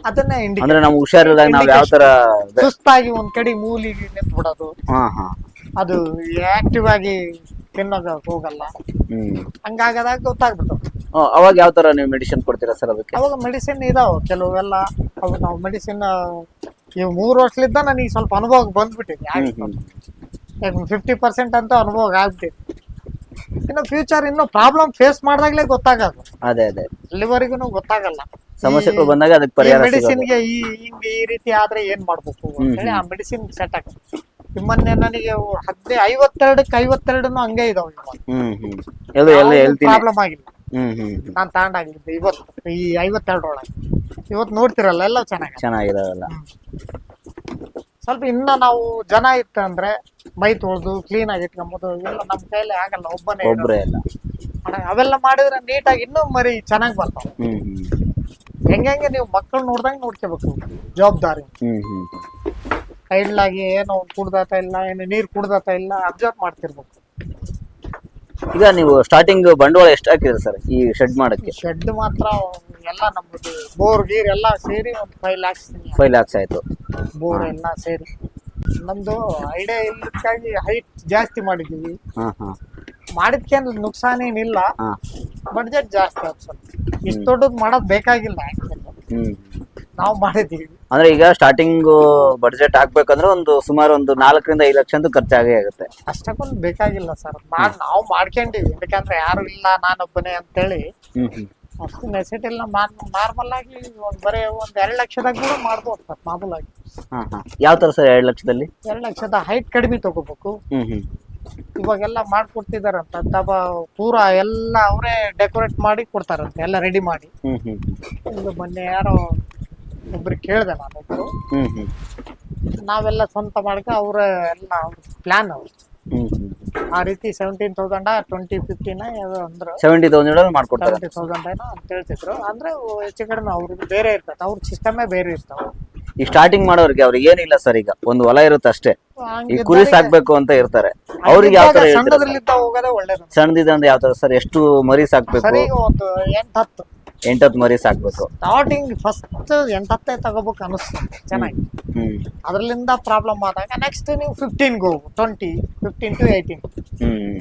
ಅದನ್ನೇ ಇಂಡಿ ಅಂದ್ರೆ ನಮ್ಗೆ ಹುಷಾರಿಲ್ಲದಾಗ ನಾವ್ ಯಾವ ತರ ಸುಸ್ತಾಗಿ ಒಂದ್ ಕಡೆ ಮೂಲಿಗೆ ನಿಂತ್ಬಿಡೋದು. ಹಾ ಹಾ. ಅದು ಆಕ್ಟಿವ್ ಆಗಿ ತಿನ್ನೋದು ಹೋಗಲ್ಲ. ಹ್ಮ್. ಹಂಗಾಗದಾಗ ಗೊತ್ತಾಗ್ಬಿಟ್ಟು ಅವಾಗ ಯಾವ ತರ ನೀವು ಮೆಡಿಸಿನ್ ಕೊಡ್ತೀರಾ ಸರ್ ಅದಕ್ಕೆ? ಅವಾಗ ಮೆಡಿಸಿನ್ ಇದಾವ ಕೆಲವೆಲ್ಲ. ಅವು ನಾವು ಮೆಡಿಸಿನ್ ಈ ಮೂರು ವರ್ಷಲಿದ್ದ ನನಗೆ ಸ್ವಲ್ಪ ಅನುಭವ ಬಂದ್ಬಿಟ್ಟಿದೆ. ಫಿಫ್ಟಿ ಪರ್ಸೆಂಟ್ ಅಂತ ಅನುಭವ ಆಗ್ಬಿಟ್ಟಿದೆ. ಇನ್ನು ಫ್ಯೂಚರ್ ಇನ್ನು ಪ್ರಾಬ್ಲಮ್ ಫೇಸ್ ಮಾಡಿದಾಗಲೇ ಗೊತ್ತಾಗದು. ಅದೇ ಅದೇ. ಅಲ್ಲಿವರೆಗೂ ಗೊತ್ತಾಗಲ್ಲ. ಸಮಸ್ಯೆಗಳು ಬಂದಾಗ ಅದಕ್ಕೆ ಪರಿಹಾರ ಸಿಗೋದು. ಮೆಡಿಸಿನ್ಗೆ ಈ ಹಿಂಗೆ ಈ ರೀತಿ ಆದ್ರೆ ಏನ್ ಮಾಡ್ಬೇಕು ಅಂತೇಳಿ ಆ ಮೆಡಿಸಿನ್ ಸೆಟ್ ಆಗುತ್ತೆ. ಮೊನ್ನೆ ನನಗೆ ಹದಿನೈ ಐವತ್ತೆರಡಕ್ಕೆ ಐವತ್ತೆರಡನು ಹಂಗೆ ಇದಾವೆ ಹ್ಮ್ ಹ್ಮ್. ಎಲ್ಲ ಎಲ್ಲ ಹೇಳ್ತೀನಿ? ಪ್ರಾಬ್ಲಮ್ ಆಗಿಲ್ಲ. ಹ್ಮ್ ಹ್ಮ್ ಹ್ಮ್. ನಾನು ತಗೊಂಡಾಗಿದ್ದೆ ಇವತ್ತು ಈ ಐವತ್ತೆರಡರೊಳಗೆ. ಇವತ್ತು ನೋಡ್ತಿರಲ್ಲ ಎಲ್ಲ ಚೆನ್ನಾಗಿ ಚೆನ್ನಾಗಿದಾವೆಲ್ಲ. ಸ್ವಲ್ಪ ಇನ್ನ ನಾವು ಜನ ಇತ್ತಂದ್ರೆ ಮೈ ತೊಳೆದು ಕ್ಲೀನ್ ಆಗಿ ಇಟ್ಕೊಂಬೋದು ಇವೆಲ್ಲ ನಮ್ಮ ಕೈಲಿ ಆಗಲ್ಲ ಒಬ್ಬನೇ ಇರೋದು. ಒಬ್ರೇ ಎಲ್ಲ ಅಣ್ಣ, ಅವೆಲ್ಲ ಮಾಡಿದ್ರೆ ನೀಟಾಗಿ ಇನ್ನೂ ಮರಿ ಚೆನ್ನಾಗಿ ಬರ್ತಾವ. ಹ್ಮ್ ಹ್ಮ್. ಹೆಂಗೆ ನೀವು ಮಕ್ಕಳು ನೋಡ್ದಂಗೆ ನೋಡ್ಕೋಬೇಕು ಜವಾಬ್ದಾರಿ. ಹ್ಮ್ ಹ್ಮ್. ಐಡ್ಲಾಗಿ ಏನೋ ಕುಡ್ದಾತ ಇಲ್ಲ ಏನು ನೀರು ಕುಡ್ದಾತ ಇಲ್ಲ ಅಬ್ಸರ್ವ್ ಮಾಡ್ತಿರ್ಬೇಕು. ಈಗ ನೀವು ಸ್ಟಾರ್ಟಿಂಗ್ ಬಂಡವಾಳ ಎಷ್ಟು ಹಾಕಿದ್ರಿ ಸರ್ ಈ ಶೆಡ್ ಮಾಡಕ್ಕೆ? ಶೆಡ್ ಮಾತ್ರ ಎಲ್ಲ ನಮ್ಮದು ಬೋರ್ ಗೀರ್ ಎಲ್ಲ ಸೇರಿ ಒಂದು ಫೈವ್ ಲ್ಯಾಕ್ಸ್ ಫೈವ್ ಲ್ಯಾಕ್ಸ್ ಆಯ್ತು. ಬೋರ್ ಎಲ್ಲ ಸೇರಿ. ನಮ್ದು ಐಡಿಯಾ ಇಲ್ಲಕ್ಕಾಗಿ ಹೈಟ್ ಜಾಸ್ತಿ ಮಾಡಿದ್ದೀವಿ. ಮಾಡಿದ್ಕೇನ್ ನುಕ್ಸಾನ್ ಏನಿಲ್ಲ. ಬಡ್ಜೆಟ್ ಜಾಸ್ತಿ ಆಯ್ತು ಸರ್ ಇಷ್ಟು ದೊಡ್ಡದು ಮಾಡೋದು ಬೇಕಾಗಿಲ್ಲ. actually. ನಾವು ಮಾಡಿದೀವಿ. ಅಂದ್ರೆ ಈಗ ಸ್ಟಾರ್ಟಿಂಗ್ ಬಡ್ಜೆಟ್ ಹಾಕ್ಬೇಕಂದ್ರೆ ಒಂದು ಸುಮಾರು ಒಂದು ನಾಲ್ಕರಿಂದ ಐದು ಲಕ್ಷ ಅಂತೂ ಖರ್ಚಾಗೇ ಆಗುತ್ತೆ. ಅಷ್ಟಕ್ಕೊಂದು ಬೇಕಾಗಿಲ್ಲ ಸರ್. ಮಾಡ್ ನಾವು ಮಾಡ್ಕೊಂಡಿವಿ ಯಾಕಂದ್ರೆ ಯಾರು ಇಲ್ಲ ನಾನೊಬ್ಬನೇ ಅಂತೇಳಿ. ಅಷ್ಟು ನೆಸೆಟ್ ಇಲ್ಲ ನಾರ್ಮಲ್ ಆಗಿ ಒಂದ್ ಬರೀ ಒಂದ್ ಎರಡ್ ಲಕ್ಷದಾಗ ಕೂಡ ಮಾಡ್ಬೋದು ಸರ್ ಮಾಮೂಲಾಗಿ. ಆಗಿ ಹಾ. ಯಾವ ತರ ಸರ್ ಎರಡು ಲಕ್ಷದಲ್ಲಿ? ಎರಡ್ ಲಕ್ಷದ ಹೈಟ್ ಕಡಿಮೆ ತಗೋಬೇಕು. ಹ್ಮ್ ಹ್ಮ್. ಇವಾಗೆಲ್ಲ ಮಾಡ್ಕೊಡ್ತಿದಾರಂತ. ತಬ ಪೂರಾ ಎಲ್ಲ ಅವರೇ ಡೆಕೋರೇಟ್ ಮಾಡಿ ಕೊಡ್ತಾರಂತೆ ಎಲ್ಲ ರೆಡಿ ಮಾಡಿ. ಹ್ಮ್ ಹ್ಮ್ ಇದು ಮೊನ್ನೆ ಯಾರೋ ಒಬ್ರಿಗೆ ಕೇಳಿದೆ ನಾನು ಒಬ್ರು. ಹ್ಮ್ ಹ್ಮ್. ನಾವೆಲ್ಲ ಸ್ವಂತ ಮಾಡ್ಕ ಅವ್ರ ಎಲ್ಲ ಪ್ಲಾನ್ ಅವ್ರು. ಹ್ಮ್ ಹ್ಮ್ ಆ ರೀತಿ ಸೆವೆಂಟೀನ್ ತೌಸಂಡ್ ಟ್ವೆಂಟಿ ಫಿಫ್ಟಿನ ಯಾವ್ದೋ ಅಂದ್ರು. ಸೆವೆಂಟಿ ತೌಸಂಡ್ ಮಾಡ್ಕೊಡ್ತಾರೆ? ಸೆವೆಂಟಿ ತೌಸಂಡ್ ಏನೋ ಅಂತ ಹೇಳ್ತಿದ್ರು. ಅಂದ್ರೆ ಹೆಚ್ಚು ಕಡಿಮೆ ಅವ್ರಿಗೆ ಬೇರೆ ಇರ್ತದೆ. ಅವ್ರ ಸಿಸ್ಟಮೇ ಬೇರೆ ಇರ್ತಾವ. ಈ ಸ್ಟಾರ್ಟಿಂಗ್ ಮಾಡೋರಿಗೆ ಅವ್ರಿಗೆ ಏನಿಲ್ಲ ಸರ್ ಈಗ. ಒಂದು ಹೊಲ ಇರುತ್ತೆ ಅಷ್ಟೇ. ಈ ಕುರಿ ಸಾಕ್ಬೇಕು ಅಂತ ಇರ್ತಾರೆ. ಅವ್ರಿಗೆ ಯಾವ ತರ ಸಣ್ಣದ್ರಲ್ಲಿದ್ದ ಹೋಗೋದೇ ಒಳ್ಳೇದು. ಸಣ್ಣದಿದೆ ಅಂದ್ರೆ ಯಾವ ತರ ಸರ್? ಎಷ್ಟು ಮರಿ ಸಾಕ್ಬೇಕು? ಸರಿ ಒಂದು ಎಂಟ್ ಹತ್ತು. ಎಂಟತ್ತು ಮರಿ ಸಾಕ್ಬೇಕು. ಸ್ಟಾರ್ಟಿಂಗ್ ಫಸ್ಟ್ ಎಂಟತ್ತೇ ತಗೋಬೇಕು ಅನಿಸ್ತದೆ ಚೆನ್ನಾಗಿ. ಹ್ಮ್ ಅದ್ರಲ್ಲಿಂದ ಪ್ರಾಬ್ಲಮ್ ಆದಾಗ ನೆಕ್ಸ್ಟ್ ನೀವು ಫಿಫ್ಟೀನ್ಗೆ ಹೋಗು. Twenty fifteen to eighteen hmm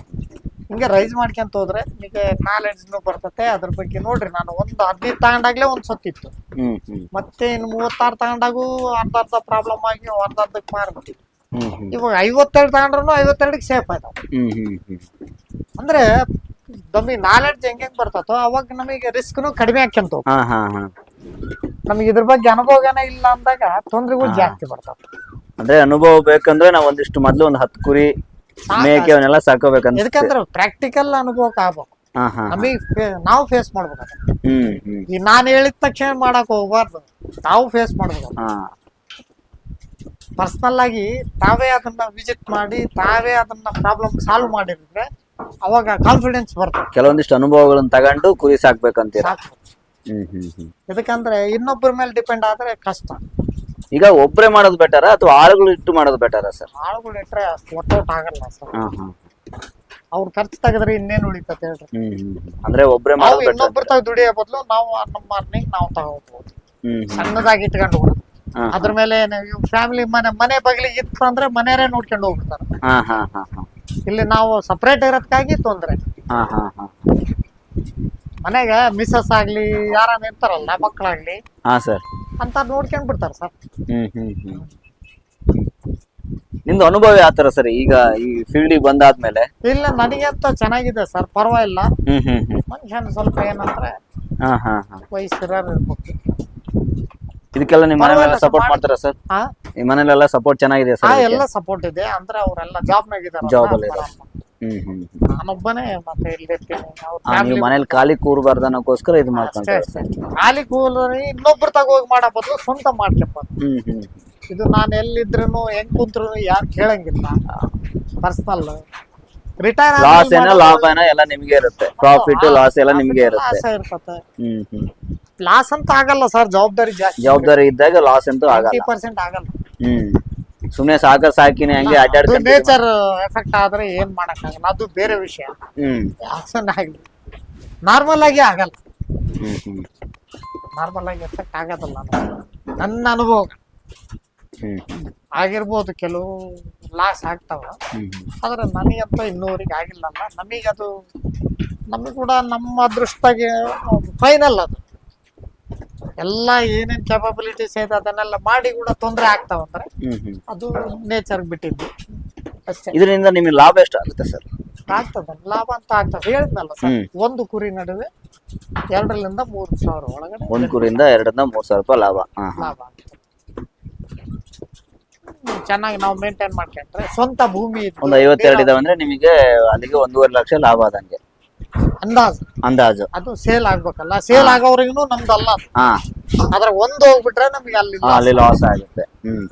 ಹಿಂಗೆ ರೈಸ್ ಮಾಡ್ಕೊಂತ ಹೋದ್ರೆ ನಿಮಗೆ ನಾಲೆಡ್ಜ್ನು ಬರ್ತತೆ. ಅದ್ರ ಬಗ್ಗೆ ನೋಡ್ರಿ ನಾನು ಒಂದು ಹದಿನೈದು ತಗೊಂಡಾಗ್ಲೇ ಒಂದು ಸತ್ತಿತ್ತು. ಹ್ಮ್ ಹ್ಮ್. ಮತ್ತೆ ಇನ್ನು ಮೂವತ್ತಾರು ತಗೊಂಡಾಗೂ ಅರ್ಧ ಅರ್ಧ ಪ್ರಾಬ್ಲಮ್ ಆಗಿ ಅರ್ಧ ಅರ್ಧಕ್ಕೆ ಮಾರ್ಬಿಟ್ಟಿದ್ವಿ ಹ್ಮ್ ಹ್ಮ್. ಇವಾಗ ಐವತ್ತೆರಡು ತಗೊಂಡ್ರು ಐವತ್ತೆರಡಕ್ಕೆ ಸೇಫ್ ಆಯ್ತಾವ ಹ್ಮ್ ಹ್ಮ್ ಹ್ಮ್. ಅಂದ್ರೆ ನಮಗೆ ನಾಲೆಡ್ಜ್ ಹೆಂಗ್ ಹೆಂಗ್ ಬರ್ತತೋ ಅವಾಗ ನಮಗೆ ರಿಸ್ಕ್ನು ಕಡಿಮೆ ಆಕ್ಯಂತ. ಹಾ ಹಾ ಹಾ. ನಮಗೆ ಇದ್ರ ಬಗ್ಗೆ ಅನುಭವನೇ ಇಲ್ಲ ಅಂದಾಗ ತೊಂದರೆಗಳು ಜಾಸ್ತಿ ಬರ್ತಾವ. ಅಂದ್ರೆ ಅನುಭವ ಬೇಕಂದ್ರೆ ನಾವ್ ಒಂದಿಷ್ಟು ಮೊದ್ಲು ಒಂದ್ ಹತ್ತು ಕುರಿ ಮೇಕೆ ಅವನ್ನೆಲ್ಲ ಸಾಕೋಬೇಕಂತ ಯಾಕಂದ್ರೆ ಪ್ರಾಕ್ಟಿಕಲ್ ಅನುಭವ ಆಗ್ಬೇಕು. ಹಾ ಹಾ ನಮಗೆ ನಾವು ಫೇಸ್ ಮಾಡ್ಬೇಕು ಅದನ್ನ. ಹ್ಮ್ ಹ್ಮ್. ಈ ನಾನು ಹೇಳಿದ ತಕ್ಷಣ ಮಾಡಕ್ ಹೋಗ್ಬಾರ್ದು. ನಾವು ಫೇಸ್ ಮಾಡ್ಬೇಕು. ಹಾ. ಪರ್ಸನಲ್ ಆಗಿ ತಾವೇ ಅದನ್ನ ವಿಸಿಟ್ ಮಾಡಿ ತಾವೇ ಅದನ್ನ ಪ್ರಾಬ್ಲಮ್ ಸಾಲ್ವ್ ಮಾಡಿದ್ರೆ ಅವಾಗ ಕಾನ್ಫಿಡೆನ್ಸ್ ಬರ್ತದೆ. ಕೆಲವೊಂದಿಷ್ಟು ಅನುಭವಗಳನ್ನು ತಗೊಂಡು ಕುರಿ ಸಾಕ್ಬೇಕಂತೀರ? ಸಾಕು ಹ್ಮ್ ಹ್ಮ್ ಹ್ಮ್. ಇದಕ್ಕಂದ್ರೆ ಇನ್ನೊಬ್ಬರ ಮೇಲೆ ಡಿಪೆಂಡ್ ಆದ್ರೆ ಕಷ್ಟ. ಈಗ ಒಬ್ರೇ ಮಾಡೋದು ಬೆಟರ ಅಥವಾ ಆಳುಗಳು ಇಟ್ಟು ಮಾಡೋದು ಬೆಟರ ಸರ್? ಆಳುಗಳು ಇಟ್ರೆ ಅಷ್ಟು ಆಗಲ್ಲ ಸರ್. ಹಾ ಹಾ. ಅವ್ರ ಖರ್ಚು ತೆಗೆದ್ರೆ ಇನ್ನೇನ್ ಉಳಿತತೆ ಹೇಳ್ರಿ. ಹ್ಮ್ ಹ್ಮ್ ಹ್ಮ್. ಅಂದ್ರೆ ಒಬ್ರೇ ನಾವು ಮಾಡೋದು ಬೆಟರ್ ಇನ್ನೊಬ್ಬರ ತಾಗ ದುಡಿಯೋ ಬದಲು ನಾವು ನಮ್ಮ ಅರ್ನಿಂಗ್ ನಾವು ತಗೋಬಹುದು ಹ್ಮ್ ಹ್ಮ್. ಸಣ್ಣದಾಗಿ ಇಟ್ಕೊಂಡು ಹಾ ಅದ್ರ ಮೇಲೆ ಫ್ಯಾಮಿಲಿ ಮನೆ ಮನೆ ಬಗ್ಲಿಗೆ ಇತ್ತು ಅಂದ್ರೆ ಮನೆಯರೇ ನೋಡ್ಕೊಂಡು ಹೋಗ್ಬಿಡ್ತಾರೆ. ಹಾ ಹಾ ಹಾ ಹಾ. ಇಲ್ಲಿ ನಾವು ಸಪ್ರೇಟ್ ಇರೋದಕ್ಕಾಗಿ ತೊಂದ್ರೆ. ಹಾ ಹಾ ಹಾ. ಮನೆಗೆ ಮಿಸ್ಸಸ್ ಆಗ್ಲಿ ಯಾರ ಇರ್ತಾರಲ್ಲ ಮಕ್ಕಳಾಗ್ಲಿ ಹಾ ಸರ್. ಅಂತ ನೋಡ್ಕೊಂಡ್ ಬಿಡ್ತಾರ ಸರ್. ಹ್ಮ್ ಹ್ಮ್ ಹ್ಮ್. ನಿಮ್ದು ಅನುಭವ ಯಾವ ತರ ಸರ್? ಈಗ ಈ ಫೀಲ್ಡಿಗೆ ಬಂದಾದ್ಮೇಲೆ? ಇಲ್ಲ ನನಗಂತ ಚೆನ್ನಾಗಿದೆ ಸರ್. ಪರವಾಗಿಲ್ಲ. ಹ್ಮ್ ಹ್ಮ್ ಹ್ಮ್. ಮನುಷ್ಯನ ಸ್ವಲ್ಪ ಏನಂದ್ರೆ ಹಾ ಹಾ ಹಾ. ವಯಸ್ಸಿರೋರು ಇರ್ಬೇಕು. ಇದಕ್ಕೆಲ್ಲ ನಿಮ್ಮ ಮನೆಯಲ್ಲ ಪರವಾಗಿಲ್ಲ ಸಪೋರ್ಟ್ ಮಾಡಿ- ಮಾಡ್ತಾರಾ ಸರ್? ಹಾ ನಿಮ್ಮ ಮನೇಲೆಲ್ಲ ಸಪೋರ್ಟ್ ಚೆನ್ನಾಗಿದೆ ಹಾ ಸರ್ ಎಲ್ಲ ಸಪೋರ್ಟ್ ಇದೆ. ಅಂದ್ರೆ ಅವರೆಲ್ಲ ಜಾಬ್ ನಾಗಿದ್ದಾರೆ Job ಅಲ್ಲಿ ಇದ್ದಾರೆ. ಹ್ಮ್ ಹ್ಮ್ ಹ್ಮ್. ನಾನೊಬ್ಬನೇ ಮತ್ತೆ ಇಲ್ಲಿರ್ತೀನಿ ಅವ್ರ ಹಾ, ನೀವು ಫ್ಯಾಮಿಲಿ ಮನೇಲಿ ಖಾಲಿ ಕೂರಬಾರ್ದು ಅನ್ನೋಕ್ಕೋಸ್ಕರ ಇದು ಅಷ್ಟೇ ಮಾಡ್ಕೊಂತಾರೆ? ಅಷ್ಟೇ. ಖಾಲಿ ಕೂಲಿ ಇನ್ನೊಬ್ರ ತಗ ಹೋಗಿ ಮಾಡೋ ಬದಲು ಸ್ವಂತ ಮಾಡ್ಕೊಬೋದು ಹ್ಮ್ ಹ್ಮ್ ಇದು ನಾನು ಎಲ್ಲಿದ್ರು ಹೆಂಗ್ ಕುಂತ್ರು ಯಾರು ಕೇಳಂಗಿಲ್ಲ. ಪರ್ಸನಲ್ ರಿಟೈರ್ ಲಾಸ್ ಏನೋ ಲಾಭ ಏನೋ ಎಲ್ಲ ನಿಮಗೆ ಇರುತ್ತೆ. ಪ್ರಾಫಿಟ್ ಲಾಸ್ ಎಲ್ಲ ನಿಮಗೆ ಇರುತ್ತೆ. ಇರ್ತದೆ ಹ್ಮ್ ಹ್ಮ್. ಲಾಸ್ ಅಂತ ಆಗಲ್ಲ ಸರ್ ಜವಾಬ್ದಾರಿ ಜಾಸ್ತಿ. ಜವಾಬ್ದಾರಿ ಇದ್ದಾಗ ಲಾಸ್ ಅಂತೂ ಆಗಲ್ಲ. ಪರ್ಸೆಂಟ್ ಆಗಲ್ಲ. ಹ್ಮ್. ಸುಮ್ನೆ ಸಾಕ ಸಾಕಿನಿ ಹಂಗೆ ಅಡ್ಡಾಡ್ಕೊಂಡು ನೇಚರ್ ಎಫೆಕ್ಟ್ ಆದ್ರೆ ಏನ್ ಮಾಡಕ್ಕಾಗಲ್ಲ. ಅದು ಬೇರೆ ವಿಷಯ. ಹ್ಮ್. ಆಸನ ಆಗ್ಲಿ ನಾರ್ಮಲ್ ಆಗಿ ಆಗಲ್ಲ. ಹ್ಮ್ ಹ್ಮ್. ನಾರ್ಮಲ್ ಆಗಿ ಎಫೆಕ್ಟ್ ಆಗೋದಲ್ಲ. ನನ್ನ ಅನುಭವ. ಆಗಿರ್ಬೋದು ಕೆಲವು ಲಾಸ್ ಆಗ್ತಾವ. ಆದ್ರೆ ನನಗಂತ ಇನ್ನೂವರೆಗೆ ಆಗಿಲ್ಲಲ್ಲ ನಮಗದು ನಮಗೆ ಕೂಡ ನಮ್ಮ ಅದೃಷ್ಟಾಗಿ ಫೈನಲ್ ಅದು. ಎಲ್ಲ ಏನೇನ್ ಕೆಪಬಿಲಿಟೀಸ್ ಐತೆ ಅದನ್ನೆಲ್ಲ ಮಾಡಿ ಕೂಡ ತೊಂದರೆ ಆಗ್ತಾವಂದ್ರೆ ಹ್ಮ್ ಹ್ಮ್ ಅದು ನೇಚರ್ ಬಿಟ್ಟಿದ್ದು. ಅಷ್ಟೇ. ಇದರಿಂದ ನಿಮಗೆ ಲಾಭ ಎಷ್ಟು ಆಗುತ್ತೆ ಸರ್? ಆಗ್ತದೆ ಲಾಭ ಅಂತ ಆಗ್ತದೆ. ಹೇಳಿದ್ನಲ್ಲ ಸರ್ ಒಂದು ಕುರಿ ನಡುವೆ ಎರಡರಿಂದ ಮೂರು ಸಾವಿರ ಒಳಗಡೆ ಒಂದು ಕುರಿಯಿಂದ ಎರಡರಿಂದ ಮೂರು ಸಾವಿರ ರೂಪಾಯಿ ಲಾಭ. ಲಾಭ ಚೆನ್ನಾಗಿ ನಾವು ಮೇಂಟೈನ್ ಮಾಡ್ಕೊಂಡ್ರೆ ಸ್ವಂತ ಭೂಮಿ ಇದ್ದು ಒಂದ್ ಐವತ್ತೆರಡು ಇದಾವೆ ಅಂದ್ರೆ ನಿಮಗೆ ಅಲ್ಲಿಗೆ ಒಂದೂವರೆ ಲಕ್ಷ ಲಾಭ ಆದಂಗೆ ಅಂದಾಜು. ಅಂದಾಜು. ಅದು ಸೇಲ್ ಆಗ್ಬೇಕಲ್ಲ? ಸೇಲ್ ಆಗೋವರೆಗೂ ನಮ್ದಲ್ಲ ಅದು. ಹಾ. ಆದ್ರೆ ಒಂದು ಹೋಗ್ಬಿಟ್ರೆ ನಮ್ಗೆ ಅಲ್ಲಿ ಹಾ, ಅಲ್ಲಿ ಲಾಸ್ ಆಗುತ್ತೆ. ಹ್ಮ್.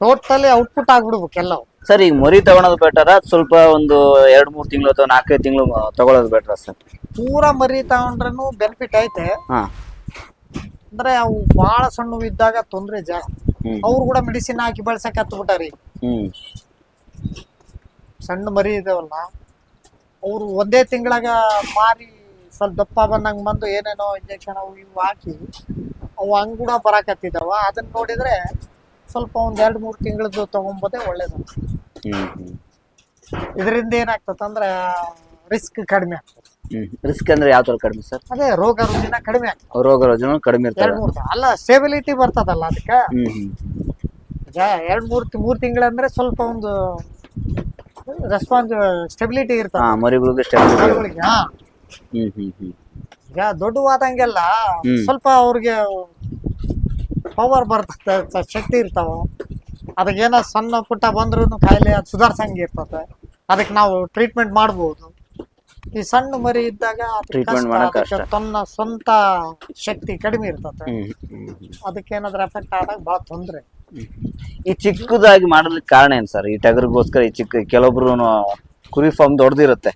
ಟೋಟಲಿ ಔಟ್ಪುಟ್ ಆಗ್ಬಿಡ್ಬೇಕು ಎಲ್ಲವು. ಸರ್ ಈಗ ಮರಿ ತಗೊಳೋದು ಬೆಟರ ಸ್ವಲ್ಪ ಒಂದು ಎರಡ್ ಮೂರ್ ತಿಂಗಳು ಅಥವಾ ನಾಲ್ಕೈದು ತಿಂಗಳು ತಗೊಳೋದು ಬೆಟರ್ ಸರ್? ಪೂರಾ ಮರಿ ತಗೊಂಡ್ರೂ ಬೆನಿಫಿಟ್ ಐತೆ. ಹಾ. ಅಂದ್ರೆ ಅವು ಬಹಳ ಸಣ್ಣ ಇದ್ದಾಗ ತೊಂದ್ರೆ ಜಾಸ್ತಿ. ಅವ್ರು ಕೂಡ ಮೆಡಿಸಿನ್ ಹಾಕಿ ಬೆಳ್ಸಕ್ ಹತ್ಬಿಟ್ಟಾರಿ ಸಣ್ಣ ಮರಿ ಇದಾವಲ್ಲ ಅವ್ರು ಒಂದೇ ತಿಂಗಳಾಗ ಮಾರಿ ಸ್ವಲ್ಪ ದಪ್ಪ ಬಂದಂಗೆ ಬಂದು ಏನೇನೋ ಇಂಜೆಕ್ಷನ್ ಅವು ಇವು ಹಾಕಿ ಅವು ಹಂಗೆ ಕೂಡ ಬರಾಕತ್ತಿದ್ದಾವ ಅದನ್ನ ನೋಡಿದ್ರೆ ಸ್ವಲ್ಪ ಒಂದ್ ಎರಡ್ ಮೂರ್ ತಿಂಗಳದ್ದು ತಗೊಂಬೋದೇ ಒಳ್ಳೇದು. ಇದರಿಂದ ಏನಾಗ್ತದಂದ್ರೆ ರಿಸ್ಕ್ ಕಡಿಮೆ ಆಗ್ತದೆ. ರಿಸ್ಕ್ ಅಂದ್ರೆ ಯಾವ ತರ ಕಡಿಮೆ ಸರ್? ಅದೇ ರೋಗ ರುಜಿನ ಕಡಿಮೆ ಆಗ್ತದೆ. ರೋಗ ರುಜಿನ ಕಡಿಮೆ ಇರ್ತಾರೆ ಎರಡ್ ಮೂರ್ ತಿ- ಅಲ್ಲ ಸ್ಟೇಬಿಲಿಟಿ ಬರ್ತದಲ್ಲ ಅದಕ್ಕೆ? ಹ್ಮ್ ಹ್ಮ್ ಈಗ ಎರಡ್ ಮೂರ್ ತಿ- ಮೂರ್ ತಿಂಗಳಂದ್ರೆ ಸ್ವಲ್ಪ ಒಂದು ರೆಸ್ಪಾನ್ಸ್ ಸ್ಟೆಬಿಲಿಟಿ ಹಾ ಇರ್ತದೆ ಮರಿಗಳಿಗೆ ಸ್ಟೆಬಿಲಿಟಿ ಮರಿಗಳಿಗೆ, ಹಾ. ಹ್ಮ್ ಹ್ಮ್ ಹ್ಮ್. ಈಗ ದೊಡ್ಡವಾದಂಗೆಲ್ಲ ಹ್ಮ್. ಸ್ವಲ್ಪ ಅವ್ರಿಗೆ ಪವರ್ ಬರ್ತದೆ ಸ- ಶಕ್ತಿ ಇರ್ತಾವ. ಏನೋ ಸಣ್ಣ ಪುಟ್ಟ ಬಂದ್ರು ಕಾಯಿಲೆ ಅದು ಸುಧಾರ್ಸಂಗೆ ಇರ್ತದೆ. ಅದಕ್ಕೆ ನಾವು ಟ್ರೀಟ್ಮೆಂಟ್ ಮಾಡ್ಬೋದು. ಈ ಸಣ್ಣ ಮರಿ ಇದ್ದಾಗ ಟ್ರೀಟ್ಮೆಂಟ್ ಮಾಡಕ್ ಕಷ್ಟ. ತನ್ನ ಸ್ವಂತ ಶಕ್ತಿ ಕಡಿಮೆ ಇರ್ತದೆ. ಅದಕ್ಕೆ ಏನಾದ್ರೂ ಎಫೆಕ್ಟ್ ಆದಾಗ ಬಹಳ ತೊಂದ್ರೆ. ಈ ಚಿಕ್ಕದಾಗಿ ಮಾಡಲಿಕ್ಕೆ ಕಾರಣ ಏನ್ ಸರ್? ಈ ಟಗರಿಗೋಸ್ಕರ ಈ ಚಿಕ್ಕ ಕೆಲವೊಬ್ರು ಕುರಿ ಫಾರ್ಮ್ ದೊಡ್ಡದಿರುತ್ತೆ.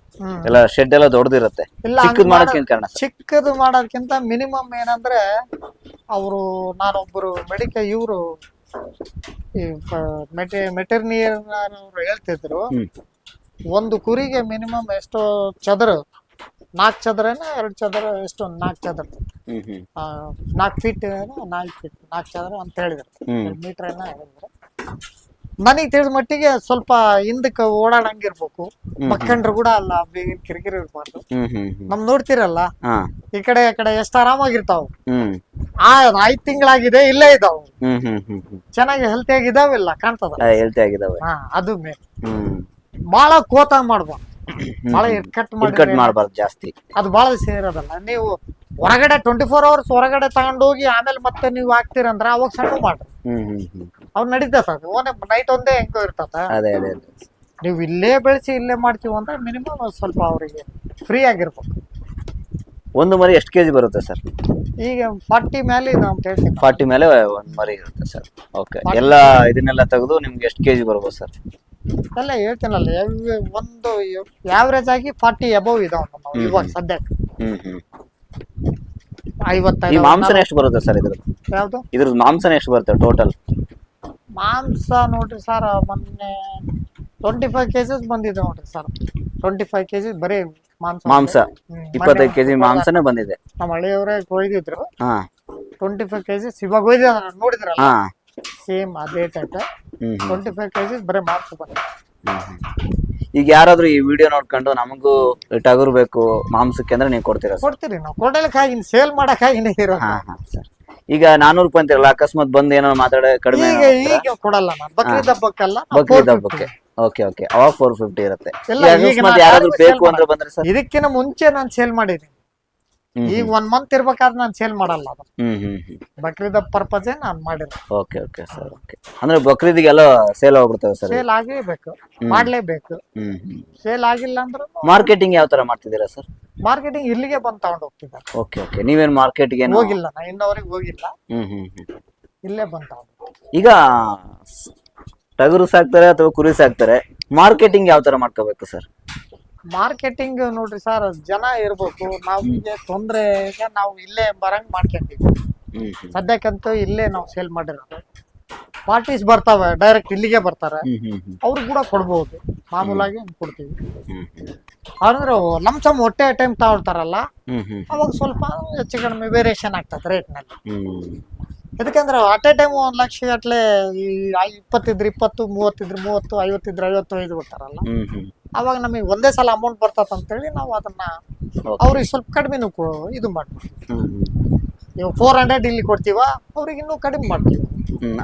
ಎಲ್ಲ ಶೆಡ್ ಎಲ್ಲ ದೊಡ್ಡದಿರುತ್ತೆ ಚಿಕ್ಕದ್ ಕಾರಣ ಚಿಕ್ಕದು ಮಾಡೋದಕ್ಕಿಂತ ಮಿನಿಮಮ್ ಏನಂದ್ರೆ ಅವರು ನಾನೊಬ್ಬರು ಮೆಡಿಕಲ್ ಇವರು ಈ ಮೆಟೆ ಮೆಟರ್ನಿಯರ್ ಅವರು ಹೇಳ್ತಿದ್ರು. ಒಂದು ಕುರಿಗೆ ಮಿನಿಮಮ್ ಎಷ್ಟು ಚದರ ನಾಲ್ಕು ಚದರನ ಎರಡು ಚದರ ಎಷ್ಟು ನಾಲ್ಕು ಚದರ. ನಾಲ್ಕು ಫೀಟ್ ನಾಲ್ಕು ಫೀಟ್ ನಾಲ್ಕು ಚದರ ಅಂತ ಹೇಳಿದ್ರು. ಮೀಟರ್ ಏನೋ ಹೇಳಿದ್ರು. ನನಗೆ ತಿಳಿದ ಮಟ್ಟಿಗೆ ಸ್ವಲ್ಪ ಹಿಂದಕ್ಕೆ ಓಡಾಡಂಗಿರ್ಬೇಕು. ಮಕ್ಕಂಡ್ರು ಕೂಡ ಅಲ್ಲ ಬೇಗಿನ ಕಿರಿಕಿರಿ ಇರ್ಬಾರ್ದು. ನಮ್ ನೋಡ್ತಿರಲ್ಲ ಈ ಕಡೆ ಆ ಕಡೆ ಎಷ್ಟು ಆರಾಮಾಗಿರ್ತಾವ. ಆ ಐದ್ ತಿಂಗಳಾಗಿದೆ ಇಲ್ಲೇ ಇದಾವ. ಹ್ಮ್ ಹ್ಮ್ ಆಗಿದಾವ ಇಲ್ಲ ಚೆನ್ನಾಗಿ ಕಾಣ್ತದ ಹೆಲ್ತಿ ಆಗಿದಾವ. ಹಾ ಅದು ಮೇ ಬಾಳ ಕೋತ ಮಾಡ್ಬಾರ್ದು. ಬಾಳ ಕಟ್ ಮಾಡಿ ಕಟ್ ಮಾಡಬಾರ್ದು ಜಾಸ್ತಿ. ಅದು ಬಹಳ ಸೇರೋದಲ್ಲ. ನೀವು ಹೊರಗಡೆ ಟ್ವೆಂಟಿ ಫೋರ್ ಅವರ್ಸ್ ಹೊರಗಡೆ ತಗೊಂಡೋಗಿ ಆಮೇಲೆ ಮತ್ತೆ ನೀವು ಹಾಕ್ತೀರಂದ್ರ ಅವಾಗ ಸಣ್ಣ ಮಾಡ್ರಿ. ಅವ್ರು ನಡೀತದ ಅದು ಒಂದೇ ನೈಟ್ ಒಂದೇ ಹೆಂಗೋ ಇರ್ತದ. ಅದೇ ಅದೇ ನೀವು ಇಲ್ಲೇ ಬೆಳೆಸಿ ಇಲ್ಲೇ ಮಾಡ್ತೀವಿ ಅಂದ್ರೆ ಮಿನಿಮಮ್ ಸ್ವಲ್ಪ ಅವರಿಗೆ ಫ್ರೀ ಆಗಿರ್ಬೇಕು. ಒಂದು ಮರಿ ಎಷ್ಟು ಕೆಜಿ ಬರುತ್ತೆ ಸರ್? ಈಗ ಫಾರ್ಟಿ ಮೇಲೆ ಇದು ಅಂತ ಹೇಳ್ತೀನಿ. ಫಾರ್ಟಿ ಮೇಲೆ ಒಂದು ಮರಿ ಇರುತ್ತೆ ಸರ್. ಓಕೆ ಎಲ್ಲ ಇದನ್ನೆಲ್ಲ ತೆಗೆದು ನಿಮ್ಗೆ ಎಷ್ಟು ಕೆಜಿ ಬರ್ಬೋದು ಸರ್? ಎಲ್ಲ ಹೇಳ್ತೀನಲ್ಲ ಎವ್- ಒಂದು ಯಾವ್ರೇಜ್ ಆಗಿ ಫಾರ್ಟಿ ಅಬೌವ್ ಇದಾವ ಹ್ಮ್. ಇವಾಗ ಸದ್ಯಕ್ಕೆ. ಹ್ಮ್ ಹ್ಮ್. ಈ ಐವತ್ತೈದು ಮಾಂಸನ ಎಷ್ಟು ಬರುತ್ತೆ ಸರ್ ಇದ್ರದ್ದು? ಯಾವ್ದು? ಇದ್ರದ್ದು ಮಾಂಸನ ಎಷ್ಟು ಬರುತ್ತೆ ಟೋಟಲ್ ಮಾಂಸ ನೋಡ್ರಿ ಸರ್ ಮೊನ್ನೆ ಟ್ವೆಂಟಿ ಫೈವ್ ಕೆಜಿಸ್ ಬಂದಿದೆ ನೋಡ್ರಿ ಸರ್. ಟ್ವೆಂಟಿ ಫೈವ್ ಕೆಜಿ ಬರೀ ಮಾಂಸ ಮಾಂಸ. ಹ್ಮ್. ಇಪ್ಪತ್ತೈದು ಕೆಜಿ ಮಾಂಸನೇ ಬಂದಿದೆ. ನಮ್ಮ ಹಳ್ಳಿಯವರೇ ಕೊಯ್ದಿದ್ರು ಹಾ. ಟ್ವೆಂಟಿ ಫೈವ್ ಕೆಜಿಸ್ ಇವಾಗ ಒಯ್ದ ನೋಡಿದ್ರಲ್ಲ? ಹಾ. ಸೇಮ್ ಅದೇ ಟೈಪ್ ಟ್ವೆಂಟಿ ಫೈವ್ ಕೆಜಿಸ್ ಬರೀ ಮಾರ್ಕ್ಸ್ ಹ್ಮ್. ಈಗ ಯಾರಾದ್ರೂ ಈ ವಿಡಿಯೋ ನೋಡ್ಕೊಂಡು ನಮಗೂ ಟಗರು ಬೇಕು ಮಾಂಸಕ್ಕೆ ಅಂದ್ರೆ ನೀವು ಕೊಡ್ತೀರಾ ಸರ್? ಕೊಡ್ತೀರಿ ನಾವು. ಕೊಡಲಿಕ್ಕಾಗಿ ಸೇಲ್ ಮಾಡಕ್ಕಾಗಿನೇ ಇರೋ ಹಾ ಹಾ ಸರ್. ಈಗ ನಾನೂರು ರೂಪಾಯಿ ಅಂತಿರಲ್ಲ ಅಕಸ್ಮಾತ್ ಬಂದು ಏನೋ ಮಾತಾಡ ಕಡಿಮೆ ಈಗ ಈಗ ಕೊಡಲ್ಲ ನಾನು. ಬಕ್ರೀದ್ ಹಬ್ಬಕ್ಕೆಲ್ಲ ಬಕ್ರೀದ್ ಹಬ್ಬಕ್ಕೆ. ಓಕೆ ಓಕೆ ಅವಾಗ ಫೋರ್ ಫಿಫ್ಟಿ ಇರುತ್ತೆ. ಈಗ ಅಕಸ್ಮಾತ್ ನಾನು ಯಾರಾದ್ರೂ ಬೇಕು ಅಂದ್ರೆ ಬಂದ್ರೆ ಸರ್? ಇದಕ್ಕಿಂತ ಮುಂಚೆ ನಾನು ಸೇಲ್ ಮಾಡಿದ್ದೀನಿ. ಈಗ ಒಂದ್ ಮಂತ್ ಇರ್ಬೇಕಾದ್ರೆ ನಾನು ಸೇಲ್ ಮಾಡಲ್ಲ ಅದು. ಬಕ್ರೀದ್ ಪರ್ಪಸ್ ನಾನು ಮಾಡಿರ ಓಕೆ ಓಕೆ ಸರ್ ಓಕೆ ಅಂದ್ರೆ ಬಕ್ರೀದಿಗೆಲ್ಲ ಸೇಲ್ ಹೋಗ್ಬಿಡ್ತವೆ ಸರ್ ಸೇಲ್ ಆಗಲೇಬೇಕು. ಮಾಡ್ಲೇಬೇಕು. ಸೇಲ್ ಆಗಿಲ್ಲ ಅಂದ್ರೆ ಮಾರ್ಕೆಟಿಂಗ್ ಯಾವ ತರ ಮಾಡ್ತಿದ್ದೀರಾ ಸರ್ ಮಾರ್ಕೆಟಿಂಗ್ ಇಲ್ಲಿಗೆ ಬಂದು ತಗೊಂಡು ಹೋಗ್ತಿದ್ದಾರೆ. ಓಕೆ ಓಕೆ ನೀವೇನ್ ಮಾರ್ಕೆಟ್ಗೆ ಹೋಗಿಲ್ಲ ನಾ ಇನ್ನವರೆಗೆ ಹೋಗಿಲ್ಲ. ಇಲ್ಲೇ ಬಂದು ತಗೊಂಡು ಈಗ ಟಗರು ಸಾಕ್ತಾರೆ ಅಥವಾ ಕುರಿ ಸಾಕ್ತಾರೆ ಮಾರ್ಕೆಟಿಂಗ್ ಯಾವ ತರ ಮಾಡ್ಕೋಬೇಕು ಸರ್ ಮಾರ್ಕೆಟಿಂಗ್ ನೋಡ್ರಿ ಸರ್ ಜನ ಇರ್ಬೇಕು ನಮಗೆ ತೊಂದ್ರೆ ಈಗ ನಾವು ಇಲ್ಲೇ ಬರಂಗ್ ಮಾಡ್ಕೊಂಡಿದ್ವಿ ಸದ್ಯಕ್ಕಂತೂ ಇಲ್ಲೇ ನಾವು ಸೇಲ್ ಮಾಡಿರೋದು. ಪಾರ್ಟೀಸ್ ಬರ್ತಾವೆ ಡೈರೆಕ್ಟ್ ಇಲ್ಲಿಗೆ ಬರ್ತಾರೆ. ಅವ್ರು ಕೂಡ ಕೊಡ್ಬೋದು. ಮಾಮೂಲಾಗಿ ಕೊಡ್ತೀವಿ. ಅಂದ್ರೆ ಲಮ್ಸಮ್ ಹೊಟ್ಟೆ ಟೈಮ್ ತಗೊಳ್ತಾರಲ್ಲ ಅವಾಗ ಸ್ವಲ್ಪ ಹೆಚ್ಚು ಕಡಿಮೆ ವೇರಿಯೇಷನ್ ಆಗ್ತದೆ ರೇಟ್ನಲ್ಲಿ. ಯಾಕಂದ್ರೆ ಅಟ್ ಎ ಟೈಮ್ ಒಂದ್ ಲಕ್ಷ ಗಟ್ಲೆ ಈ ಇಪ್ಪತ್ತಿದ್ರ ಇಪ್ಪತ್ತು ಮೂವತ್ತಿದ್ರೆ ಮೂವತ್ತು ಐವತ್ತಿದ್ರೆ ಐವತ್ತು ಐದು ಕೊಡ್ತಾರಲ್ಲ ಅವಾಗ ನಮಗೆ ಒಂದೇ ಸಲ ಅಮೌಂಟ್ ಬರ್ತದ ಅಂತೇಳಿ ನಾವು ಅದನ್ನ. ಅವ್ರಿಗೆ ಸ್ವಲ್ಪ ಕಡಿಮೆ ಇದು ಮಾಡ್ತೀವಿ. ನೀವು ಫೋರ್ ಹಂಡ್ರೆಡ್ ಇಲ್ಲಿ ಕೊಡ್ತೀವ ಅವ್ರಿಗೆ ಇನ್ನೂ ಕಡಿಮೆ ಮಾಡ್ತೀವಿ.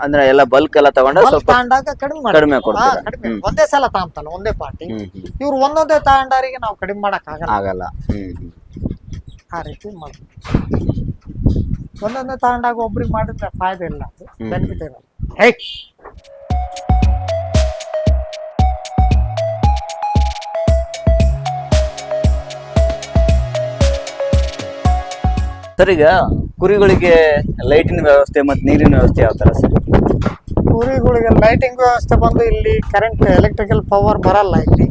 ಅಂದ್ರೆ ಎಲ್ಲ ಬಲ್ಕ್ ಎಲ್ಲ ತಗೊಂಡ ಸ್ವಲ್ಪ ತಗೊಂಡಾಗ ಕಡಿಮೆ. ಕಡಿಮೆ? ಕಡಿಮೆ. ಒಂದೇ ಸಲ ತಗೊಂತಾನ ಒಂದೇ ಪಾರ್ಟಿ ಇವ್ರು ಒಂದೊಂದೇ ತಗೊಂಡಾರಿಗೆ ನಾವು ಕಡಿಮೆ ಮಾಡಕ್ ಆಗಲ್ಲ. ಆಗಲ್ಲ ಆ ರೀತಿ ಮಾಡ್ತೀವಿ. ಒಂದೊಂದೇ ತಗೊಂಡಾಗ ಒಬ್ರಿಗೆ ಮಾಡಿದ್ರೆ ಫಾಯ್ದೆ ಇಲ್ಲ. ಅದು. ಬೆನಿಫಿಟ್ ಇರಲ್ಲ ಸರ್ ಈಗ ಕುರಿಗಳಿಗೆ ಲೈಟಿನ ವ್ಯವಸ್ಥೆ ಮತ್ತು ನೀರಿನ ವ್ಯವಸ್ಥೆ ಯಾವ ಥರ ಸರ್? ಕುರಿಗಳಿಗೆ ಲೈಟಿಂಗ್ ವ್ಯವಸ್ಥೆ ಬಂದು ಇಲ್ಲಿ ಕರೆಂಟ್ ಎಲೆಕ್ಟ್ರಿಕಲ್ ಪವರ್ ಬರಲ್ಲ ಇಲ್ಲಿ.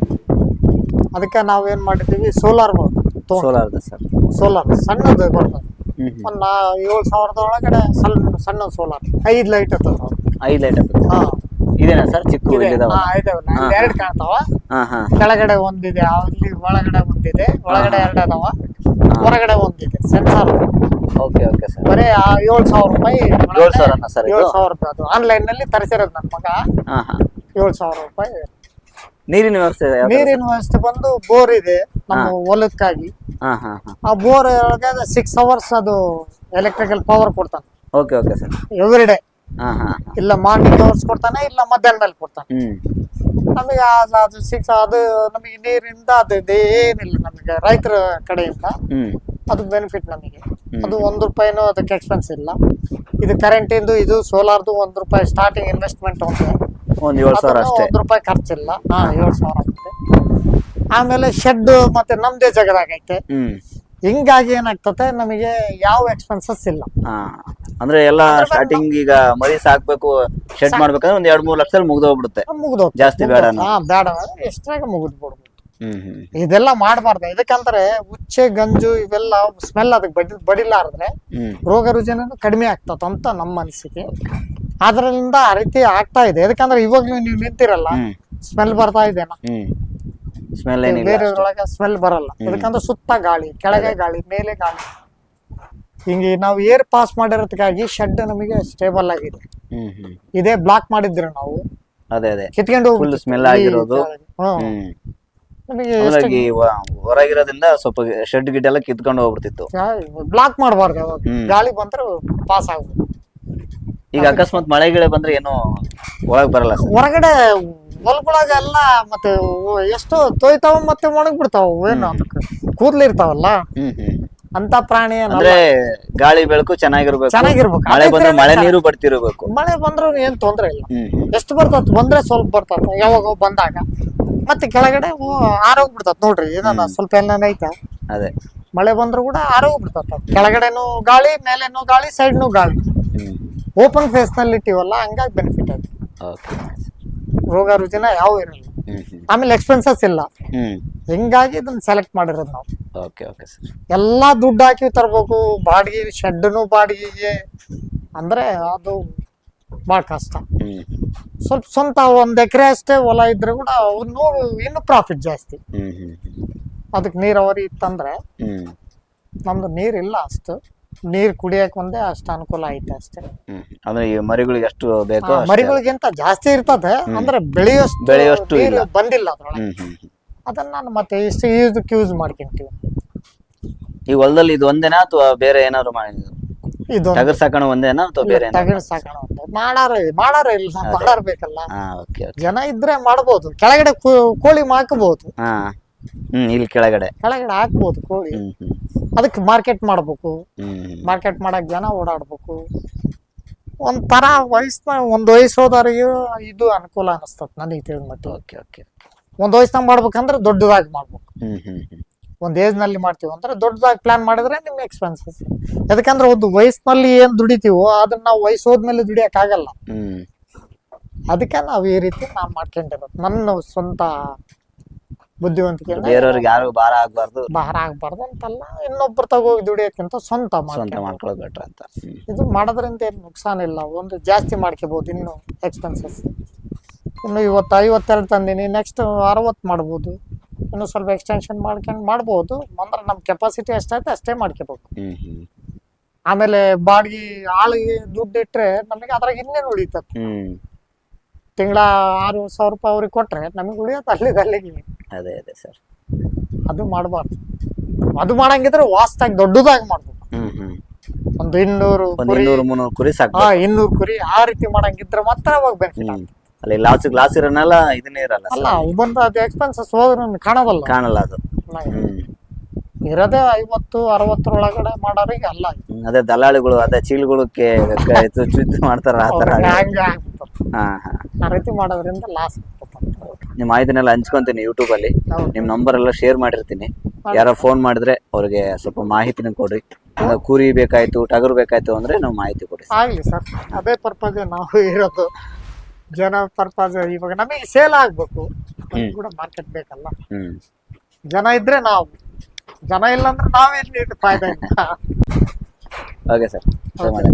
ಅದಕ್ಕೆ ನಾವು ಏನು ಮಾಡಿದ್ದೀವಿ ಸೋಲಾರ್ ಸೋಲಾರ್ ಸರ್. ಸೋಲಾರ್ ಸಣ್ಣದು ಬರ್ತದೆ. ಒಂದು ನಾ ಏಳು ಸಾವಿರದ ಒಳಗಡೆ ಸಣ್ಣ ಸಣ್ಣ ಸೋಲಾರ್ ಐದು ಲೈಟ್ ಇರ್ತದೆ. ಐದು ಲೈಟ್ ಅಂತ ಹಾ. ಇದೇನಾ ಸರ್? ಚಿಕ್ಕ ಹಾ, ಇದಾವೆ. ಎರಡು ಕಾಣ್ತಾವ. ಹಾ ಹಾ. ಕೆಳಗಡೆ ಒಂದಿದೆ ಅಲ್ಲಿ ಒಳಗಡೆ ಒಂದಿದೆ ಒಳಗಡೆ ಎರಡು ಅದಾವ. ಹೊರಗಡೆ ಒಂದಿದೆ ಸೆನ್ಸಾರ್ ಓಕೆ ಓಕೆ ಸರ್. ಬರೀ ಆ ಏಳು ಸಾವಿರ ರೂಪಾಯಿ ಏಳ್ ಸಾವಿರನಾ ಸರ್ ಇದು? ಏಳು ಸಾವಿರ ರೂಪಾಯಿ ಅದು. ಆನ್ಲೈನ್ನಲ್ಲಿ ತರಿಸಿರೋದು ನನ್ನ ಮಗ. ಹಾ ಹಾ. ಏಳು ಸಾವಿರ ರೂಪಾಯಿ. ನೀರಿನ ವ್ಯವಸ್ಥೆ ಯಾವ ತರ? ನೀರಿನ ವ್ಯವಸ್ಥೆ ಬಂದು ಬೋರ್ ಇದೆ ನಮ್ಮ ಹೊಲಕ್ಕಾಗಿ ಹಾ ಹಾ ಹಾ. ಆ ಬೋರ್ ಒಳಗೆ ಸಿಕ್ಸ್ ಅವರ್ಸ್ ಅದು ಎಲೆಕ್ಟ್ರಿಕಲ್ ಪವರ್ ಕೊಡ್ತಾನೆ. Okay okay sir. Every day ಇಲ್ಲ ಮಾರ್ನಿಂಗ್ ಅವರ್ಸ್ ಕೊಡ್ತಾನೆ ಇಲ್ಲ ಮಧ್ಯಾಹ್ನ ಮೇಲೆ ಕೊಡ್ತಾನೆ. ನಮಗೆ ಅದು- ಸಿಕ್ಸ್ ಅದು ನಮಗೆ ನೀರಿಂದ ಅದು ಏನಿಲ್ಲ ನಮಗೆ ರೈತರ ಕಡೆಯಿಂದ. ಅದು ಬೆನಿಫಿಟ್ ನಮಗೆ. ಅದು ಒಂದು ರೂಪಾಯಿನೂ ಅದಕ್ಕೆ ಎಕ್ಸ್ಪೆನ್ಸ್ ಇಲ್ಲ. ಇದು ಕರೆಂಟಿಂದು ಇದು ಸೋಲಾರ್ದು ಒಂದು ರೂಪಾಯಿ ಸ್ಟಾರ್ಟಿಂಗ್ ಇನ್ವೆಸ್ಟ್ಮೆಂಟ್ ಒಂದು. ಒಂದ್ ಏಳು ಸಾವಿರ ಒಂದು ರೂಪಾಯಿ ಖರ್ಚಿಲ್ಲ. ಹಾ ಏಳು ಸಾವಿರ ಆಗುತ್ತೆ ಆಮೇಲೆ ಶೆಡ್ ಮತ್ತೆ ನಮ್ದೇ ಜಗದಾಗೈತೆ. ಹಿಂಗಾಗಿ ಏನಾಗ್ತದೆ ನಮಗೆ ಯಾವ ಎಕ್ಸ್ಪೆನ್ಸಸ್ ಇಲ್ಲ. ಅಂದ್ರೆ ಎಲ್ಲ ಸ್ಟಾರ್ಟಿಂಗ್ ಈಗ ಮರಿ ಸಾಕ್ಬೇಕು ಶೆಡ್ ಮಾಡ್ಬೇಕಂದ್ರೆ ಒಂದ್ ಎರಡ್ ಮೂರ್ ಲಕ್ಷದಲ್ಲಿ ಮುಗ್ದೋಗ್ಬಿಡುತ್ತೆ. ಹೋಗ್ಬಿಡುತ್ತೆ ಜಾಸ್ತಿ ಬೇಡ ಅನ್ನೋ. ಹಾ ಬೇಡ ಎಷ್ಟ್ರಾಗ ಮುಗಿದ್ ಬಿಡ್ಬೋದು ಹ್ಮ್ ಹ್ಮ್. ಇದೆಲ್ಲ ಮಾಡಬಾರ್ದು. ಇದಕ್ಕಂದ್ರೆ ಉಚ್ಚೆ ಗಂಜು ಇವೆಲ್ಲ ಸ್ಮೆಲ್ ಅದಕ್ಕೆ ಬಡಿ ಬಡಿಲಾರ್ದ್ರೆ ಹ್ಮ್. ರೋಗ ರುಜಿನ ಕಡಿಮೆ ಆಗ್ತದ ಅಂತ ನಮ್ಮ ಅನಿಸಿಕೆ. ಅದರಿಂದ ಆ ರೀತಿ ಆಗ್ತಾ ಇದೆ. ಯಾಕಂದ್ರೆ ಇವಾಗ್ಲೂ ನೀವು ನಿಂತಿರಲ್ಲ ಹ್ಮ್. ಸ್ಮೆಲ್ ಬರ್ತಾ ಇದೆ ಹ್ಮ್. ಸ್ಮೆಲ್ ಏನಿಲ್ಲ ಬೇರೆ ಸ್ಮೆಲ್ ಬರಲ್ಲ. ಯಾಕಂದ್ರೆ ಸುತ್ತ ಗಾಳಿ ಕೆಳಗೆ ಗಾಳಿ ಮೇಲೆ ಗಾಳಿ. ಹಿಂಗೆ ನಾವು ಏರ್ ಪಾಸ್ ಮಾಡಿರೋದಕ್ಕಾಗಿ ಶೆಡ್ ನಮಗೆ ಸ್ಟೇಬಲ್ ಆಗಿದೆ. ಹ್ಮ್ ಹ್ಮ್. ಇದೇ ಬ್ಲಾಕ್ ಮಾಡಿದ್ರೆ ನಾವು ಅದೇ ಅದೇ. ಕಿತ್ಕೊಂಡು ಫುಲ್ ಸ್ಮೆಲ್ ಆಗಿರೋದು. ಹ್ಮ್. ಹ್ಮ್. ನಮಗೆ ಹಾಗಾಗಿ ಹೊರಗಿರೋದ್ರಿಂದ ಸ್ವಲ್ಪ ಶೆಡ್ ಗಿಡ್ ಎಲ್ಲ ಕಿತ್ಕೊಂಡು ಹೋಗ್ಬಿಡ್ತಿತ್ತು. ಬ್ಲಾಕ್ ಮಾಡಬಾರ್ದು ಯಾವಾಗ. ಗಾಳಿ ಬಂದ್ರೆ ಪಾಸ್ ಆಗ್ಬೋದು. ಈಗ ಅಕಸ್ಮಾತ್ ಮಳೆ ಗಿಳೆ ಬಂದ್ರೆ ಏನು ಒಳಗ್ ಬರಲ್ಲ ಹೊರಗಡೆ ಹೊಲ್ಗೊಳಗೆಲ್ಲ ಮತ್ತೆ ಅವು ಎಷ್ಟು ತೊಯ್ತಾವ ಮತ್ತೆ ಒಣಗ್ ಬಿಡ್ತಾವ ಏನು ಅದಕ್ಕೆ ಅಂತ ಪ್ರಾಣಿ. ಅಂದ್ರೆ ಗಾಳಿ ಬೆಳಕು ಚೆನ್ನಾಗಿರ್ಬೇಕು. ಚೆನ್ನಾಗಿರ್ಬೇಕು. ಮಳೆ ಬಂದ್ರೆ ಮಳೆ ನೀರು ಬರ್ತಿರ್ಬೇಕು. ಮಳೆ ಬಂದ್ರು ಏನ್ ತೊಂದ್ರೆ ಇಲ್ಲ. ಎಷ್ಟು ಬರ್ತದ? ಬಂದ್ರೆ ಸ್ವಲ್ಪ ಬರ್ತದ. ಯಾವಾಗ ಬಂದಾಗ. ಮತ್ತೆ ಕೆಳಗಡೆ ಆರೋಗ್ಬಿಡ್ತದ ನೋಡ್ರಿ ಏನಾನ ಸ್ವಲ್ಪ ಎಲ್ಲ ಐತೆ. ಅದೇ. ಮಳೆ ಬಂದ್ರು ಕೂಡ ಆರೋಗ್ಬಿಡ್ತದ ಕೆಳಗಡೆನು ಗಾಳಿ ಮೇಲೆನು ಗಾಳಿ ಸೈಡ್ನು ಗಾಳಿ. ಓಪನ್ ಫೇಸ್ನಲ್ಲಿ ಇಟ್ಟಿವಲ್ಲ ಹಂಗಾಗಿ ಬೆನಿಫಿಟ್ ಆಯ್ತು. ರೋಗ ರುಜಿನ ಯಾವ ಇರಲ್ಲ. ಆಮೇಲೆ ಎಕ್ಸ್ಪೆನ್ಸಸ್ ಇಲ್ಲ. ಹಿಂಗಾಗಿ ಇದನ್ನ ಸೆಲೆಕ್ಟ್ ಮಾಡಿರೋದು ನಾವು. Okay okay sir. ಎಲ್ಲಾ ದುಡ್ಡು ಹಾಕಿ ತರಬೇಕು ಬಾಡಿಗೆ ಶೆಡ್ನು ಬಾಡಿಗೆಗೆ. ಅಂದ್ರೆ ಅದು ಭಾಳ ಕಷ್ಟ. ಸ್ವಲ್ಪ ಸ್ವಂತ ಒಂದ್ ಎಕರೆ ಅಷ್ಟೇ ಹೊಲ ಇದ್ರೆ ಕೂಡ ಅವ್ನು ಇನ್ನು ಪ್ರಾಫಿಟ್ ಜಾಸ್ತಿ. ಅದಕ್ಕೆ ನೀರಾವರಿ ಇತ್ತಂದ್ರೆ ನಮ್ದು ನೀರಿಲ್ಲ ಅಷ್ಟು. ನೀರ್ ಕುಡಿಯಕ್ ಒಂದೇ ಅಷ್ಟ ಅನುಕೂಲ ಐತೆ ಅಷ್ಟೇ. ಹ್ಮ್ ಅಂದ್ರೆ ಈ ಮರಿಗಳಿಗೆ ಎಷ್ಟು ಬೇಕೋ ಅಷ್ಟೇ. ಮರಿಗಳಿಗಿಂತ ಜಾಸ್ತಿ ಇರ್ತದೆ ಅಂದ್ರೆ ಬೆಳೆಯೋಷ್ಟು ಬೆಳೆಯೋಷ್ಟು ನೀರು ಇಲ್ಲ. ಬಂದಿಲ್ಲ ಅದ್ರೊಳಗೆ. ಹ್ಮ್ ಹ್ಮ್ ಹ್ಮ್. ಅದನ್ನ ನಾನು ಮತ್ತೆ ಇಷ್ಟು ಯೂಸ್ ಯೂಸ್ ಮಾಡ್ಕೊಂತೀವಿ. ಈ ಹೊಲದಲ್ಲಿ ಇದು ಒಂದೇನಾ ಅಥವಾ ಬೇರೆ ಏನಾದ್ರು ಮಾಡಿದ್ರು ಇದು ಟಗರ್ ಸಾಕಣೆ ಒಂದೇನಾ ಅಥವಾ ಬೇರೆ ತಗಡ್ ಸಾಕಣ ಮಾಡಾರ ಮಾಡಾರ ಇಲ್ಲ ಮಾಡಾರ ಬೇಕಲ್ಲ. ಹಾ ಓಕೆ ಜನ ಇದ್ರೆ ಮಾಡ್ಬೋದು. ಕೆಳಗಡೆ ಕೋ- ಕೋಳಿ ಹಾಕಬಹುದು ಹಾ. ಹ್ಮ್ ಇಲ್ಲಿ ಕೆಳಗಡೆ. ಕೆಳಗಡೆ ಹಾಕ್ಬೋದು ಕೋಳಿ. ಹ್ಮ್ ಹ್ಮ್. ಅದಕ್ಕೆ ಮಾರ್ಕೆಟ್ ಮಾಡ್ಬೇಕು. ಹ್ಮ್ ಮಾರ್ಕೆಟ್ ಮಾಡಕ್ ಜನ ಓಡಾಡ್ಬೇಕು. ಒಂಥರ ವಯಸ್ಸಿನ ಒಂದ್ ವಯಸ್ಸು ಹೋದವ್ರಿಗೆ ಇದು ಅನುಕೂಲ ಅನಿಸ್ತದೆ ನನಗೆ ತಿಳಿದ ಮತ್ತೆ ಓಕೆ ಓಕೆ ಒಂದ್ ವಯಸ್ಸಿನಾಗ ಮಾಡ್ಬೇಕಂದ್ರೆ ದೊಡ್ಡದಾಗಿ ಮಾಡ್ಬೇಕು. ಹ್ಮ್ ಹ್ಮ್ ಹ್ಮ್. ಒಂದ್ ಏಜ್ನಲ್ಲಿ ಮಾಡ್ತೀವಿ ಅಂದ್ರೆ ದೊಡ್ಡದಾಗಿ ಪ್ಲಾನ್ ಮಾಡಿದ್ರೆ ನಿಮ್ಗೆ ಎಕ್ಸ್ಪೆನ್ಸಸ್ ಯಾಕಂದ್ರೆ ಒಂದು ವಯಸ್ಸಿನಲ್ಲಿ ಏನ್ ದುಡಿತೀವೋ ಅದನ್ನ ನಾವು ವಯಸ್ಸು ಹೋದ್ಮೇಲೆ ದುಡಿಯಕ್ ಆಗಲ್ಲ ಹ್ಮ್. ಅದಕ್ಕೆ ನಾವು ಈ ರೀತಿ ನಾವು ಮಾಡ್ಕೊಂಡಿರೋದು. ನನ್ನ ಸ್ವಂತ ಬುದ್ಧಿವಂತಿಕೆ ಬೇರೆಯವ್ರಿಗೆ ಯಾರು ಭಾರ ಆಗ್ಬಾರ್ದು. ಭಾರ ಆಗ್ಬಾರ್ದು ಅಂತಲ್ಲ ಇನ್ನೊಬ್ರ ತಗೋಗಿ ದುಡಿಯೋಕ್ಕಿಂತ ಸ್ವಂತ ಸ್ವಂತ ಮಾಡ್ಕೊಳ್ಳೋದು ಬೆಟ್ರ್ ಅಂತ. ಇದು ಮಾಡೋದ್ರಿಂದ ಏನು ನುಕ್ಸಾನ ಇಲ್ಲ ಒಂದು ಜಾಸ್ತಿ ಮಾಡ್ಕೋಬಹುದು ಇನ್ನು ಎಕ್ಸ್ಪೆನ್ಸಸ್ ಇನ್ನು ಇವತ್ತು ಐವತ್ತೆರಡು ತಂದೀನಿ ನೆಕ್ಸ್ಟ್ ಅರವತ್ತು ಮಾಡ್ಬೋದು. ಇನ್ನು ಸ್ವಲ್ಪ ಎಕ್ಸ್ಟೆನ್ಷನ್ ಮಾಡ್ಕೊಂಡು ಮಾಡ್ಬೋದು. ಅಂದ್ರೆ ನಮ್ಮ ಕೆಪಾಸಿಟಿ ಎಷ್ಟೈತೆ ಅಷ್ಟೇ ಮಾಡ್ಕೋಬೇಕು. ಆಮೇಲೆ ಬಾಡಿಗೆ ಆಳಿಗೆ ದುಡ್ಡು ಇಟ್ಟರೆ ನಮಗೆ ಅದ್ರಾಗ ಇನ್ನೇನು ಉಳಿತದೆ. ತಿಂಗಳ ಆರು ಸಾವಿರ ರೂಪಾಯಿ ಅವ್ರಿಗೆ ಕೊಟ್ರೆ ನಮಗೆ ಉಳಿಯೋದು ಅಲ್ಲಿಗೆ ಅಲ್ಲಿಗೆ. ಅದೇ ಅದೇ ಸರ್ ಅದು ಮಾಡಬಾರ್ದು. ಅದು ಮಾಡಂಗಿದ್ರೆ ವಾಸ್ತಾಗಿ ದೊಡ್ಡದಾಗಿ ಮಾಡ್ಬೇಕು. ಒಂದು ಇನ್ನೂರು ಒಂದ್ ಕುರಿ ಇನ್ನೂರು ಮುನ್ನೂರು ಕುರಿ ಸಾಕು ಹಾ ಇನ್ನೂರು ಕುರಿ ಆ ರೀತಿ ಮಾಡಂಗಿದ್ರೆ ಮಾತ್ರ ಅವಾಗ ಬೆನಿಫಿಟ್ ಅಲ್ಲಿ ಲಾಸ್ ಲಾಸ್ ಇರೋನಲ್ಲ ಇದನ್ನೇ ಇರಲ್ಲ ಅಲ್ಲ ಅವು ಬಂದ ಅದು ಎಕ್ಸ್ಪೆನ್ಸಸ್ ಹೋದ್ರೆ ನಮ್ಗೆ ಕಾಣೋದಲ್ಲ ಕಾಣಲ್ಲ ಅದು. ಹ್ಮ್. ಇರೋದೇ ಐವತ್ತು ಅರವತ್ತರೊಳಗಡೆ ಮಾಡೋರಿಗೆ ಅಲ್ಲ ಅದೇ ದಲ್ಲಾಳಿಗಳು ಅದೇ ಚೀಲ್ಗಳು ಚುಚ್ಚು ಮಾಡ್ತಾರ ಆ ತರ ಹಾ ಹಾ. ಆ ರೀತಿ ಮಾಡೋದ್ರಿಂದ ಲಾಸ್ ನಿಮ್ ಮಾಹಿತಿನೆಲ್ಲ ಹಂಚ್ಕೊಂತೀನಿ ಯೂಟ್ಯೂಬ್ ಅಲ್ಲಿ. ನಿಮ್ಮ ನಿಮ್ ನಂಬರ್ ಎಲ್ಲ ಶೇರ್ ಮಾಡಿರ್ತೀನಿ. ಯಾರೋ ಫೋನ್ ಮಾಡಿದ್ರೆ ಅವ್ರಿಗೆ ಸ್ವಲ್ಪ ಮಾಹಿತಿನ ಕೊಡ್ರಿ. ಈಗ ಕುರಿ ಬೇಕಾಯ್ತು ಟಗರು ಬೇಕಾಯ್ತು ಅಂದ್ರೆ ನಾವು ಮಾಹಿತಿ ಕೊಡಿ ಆಗ್ಲಿ ಸರ್. ಅದೇ ಪರ್ಪಸ್ ನಾವು ಇರೋದು. ಜನ ಪರ್ಪಸ್ ಇವಾಗ ನಮಗೆ ಸೇಲ್ ಆಗ್ಬೇಕು. ನಮ್ಗೆ ಕೂಡ ಮಾರ್ಕೆಟ್ ಬೇಕಲ್ಲ. ಹ್ಮ್. ಜನ ಇದ್ರೆ ನಾವು. ಜನ ಇಲ್ಲ ಅಂದ್ರೆ ನಾವೇನ್ ಫಾಯ್ದೆ ಇಲ್ಲ. *laughs* Okay sir. ಮಾಡಿ.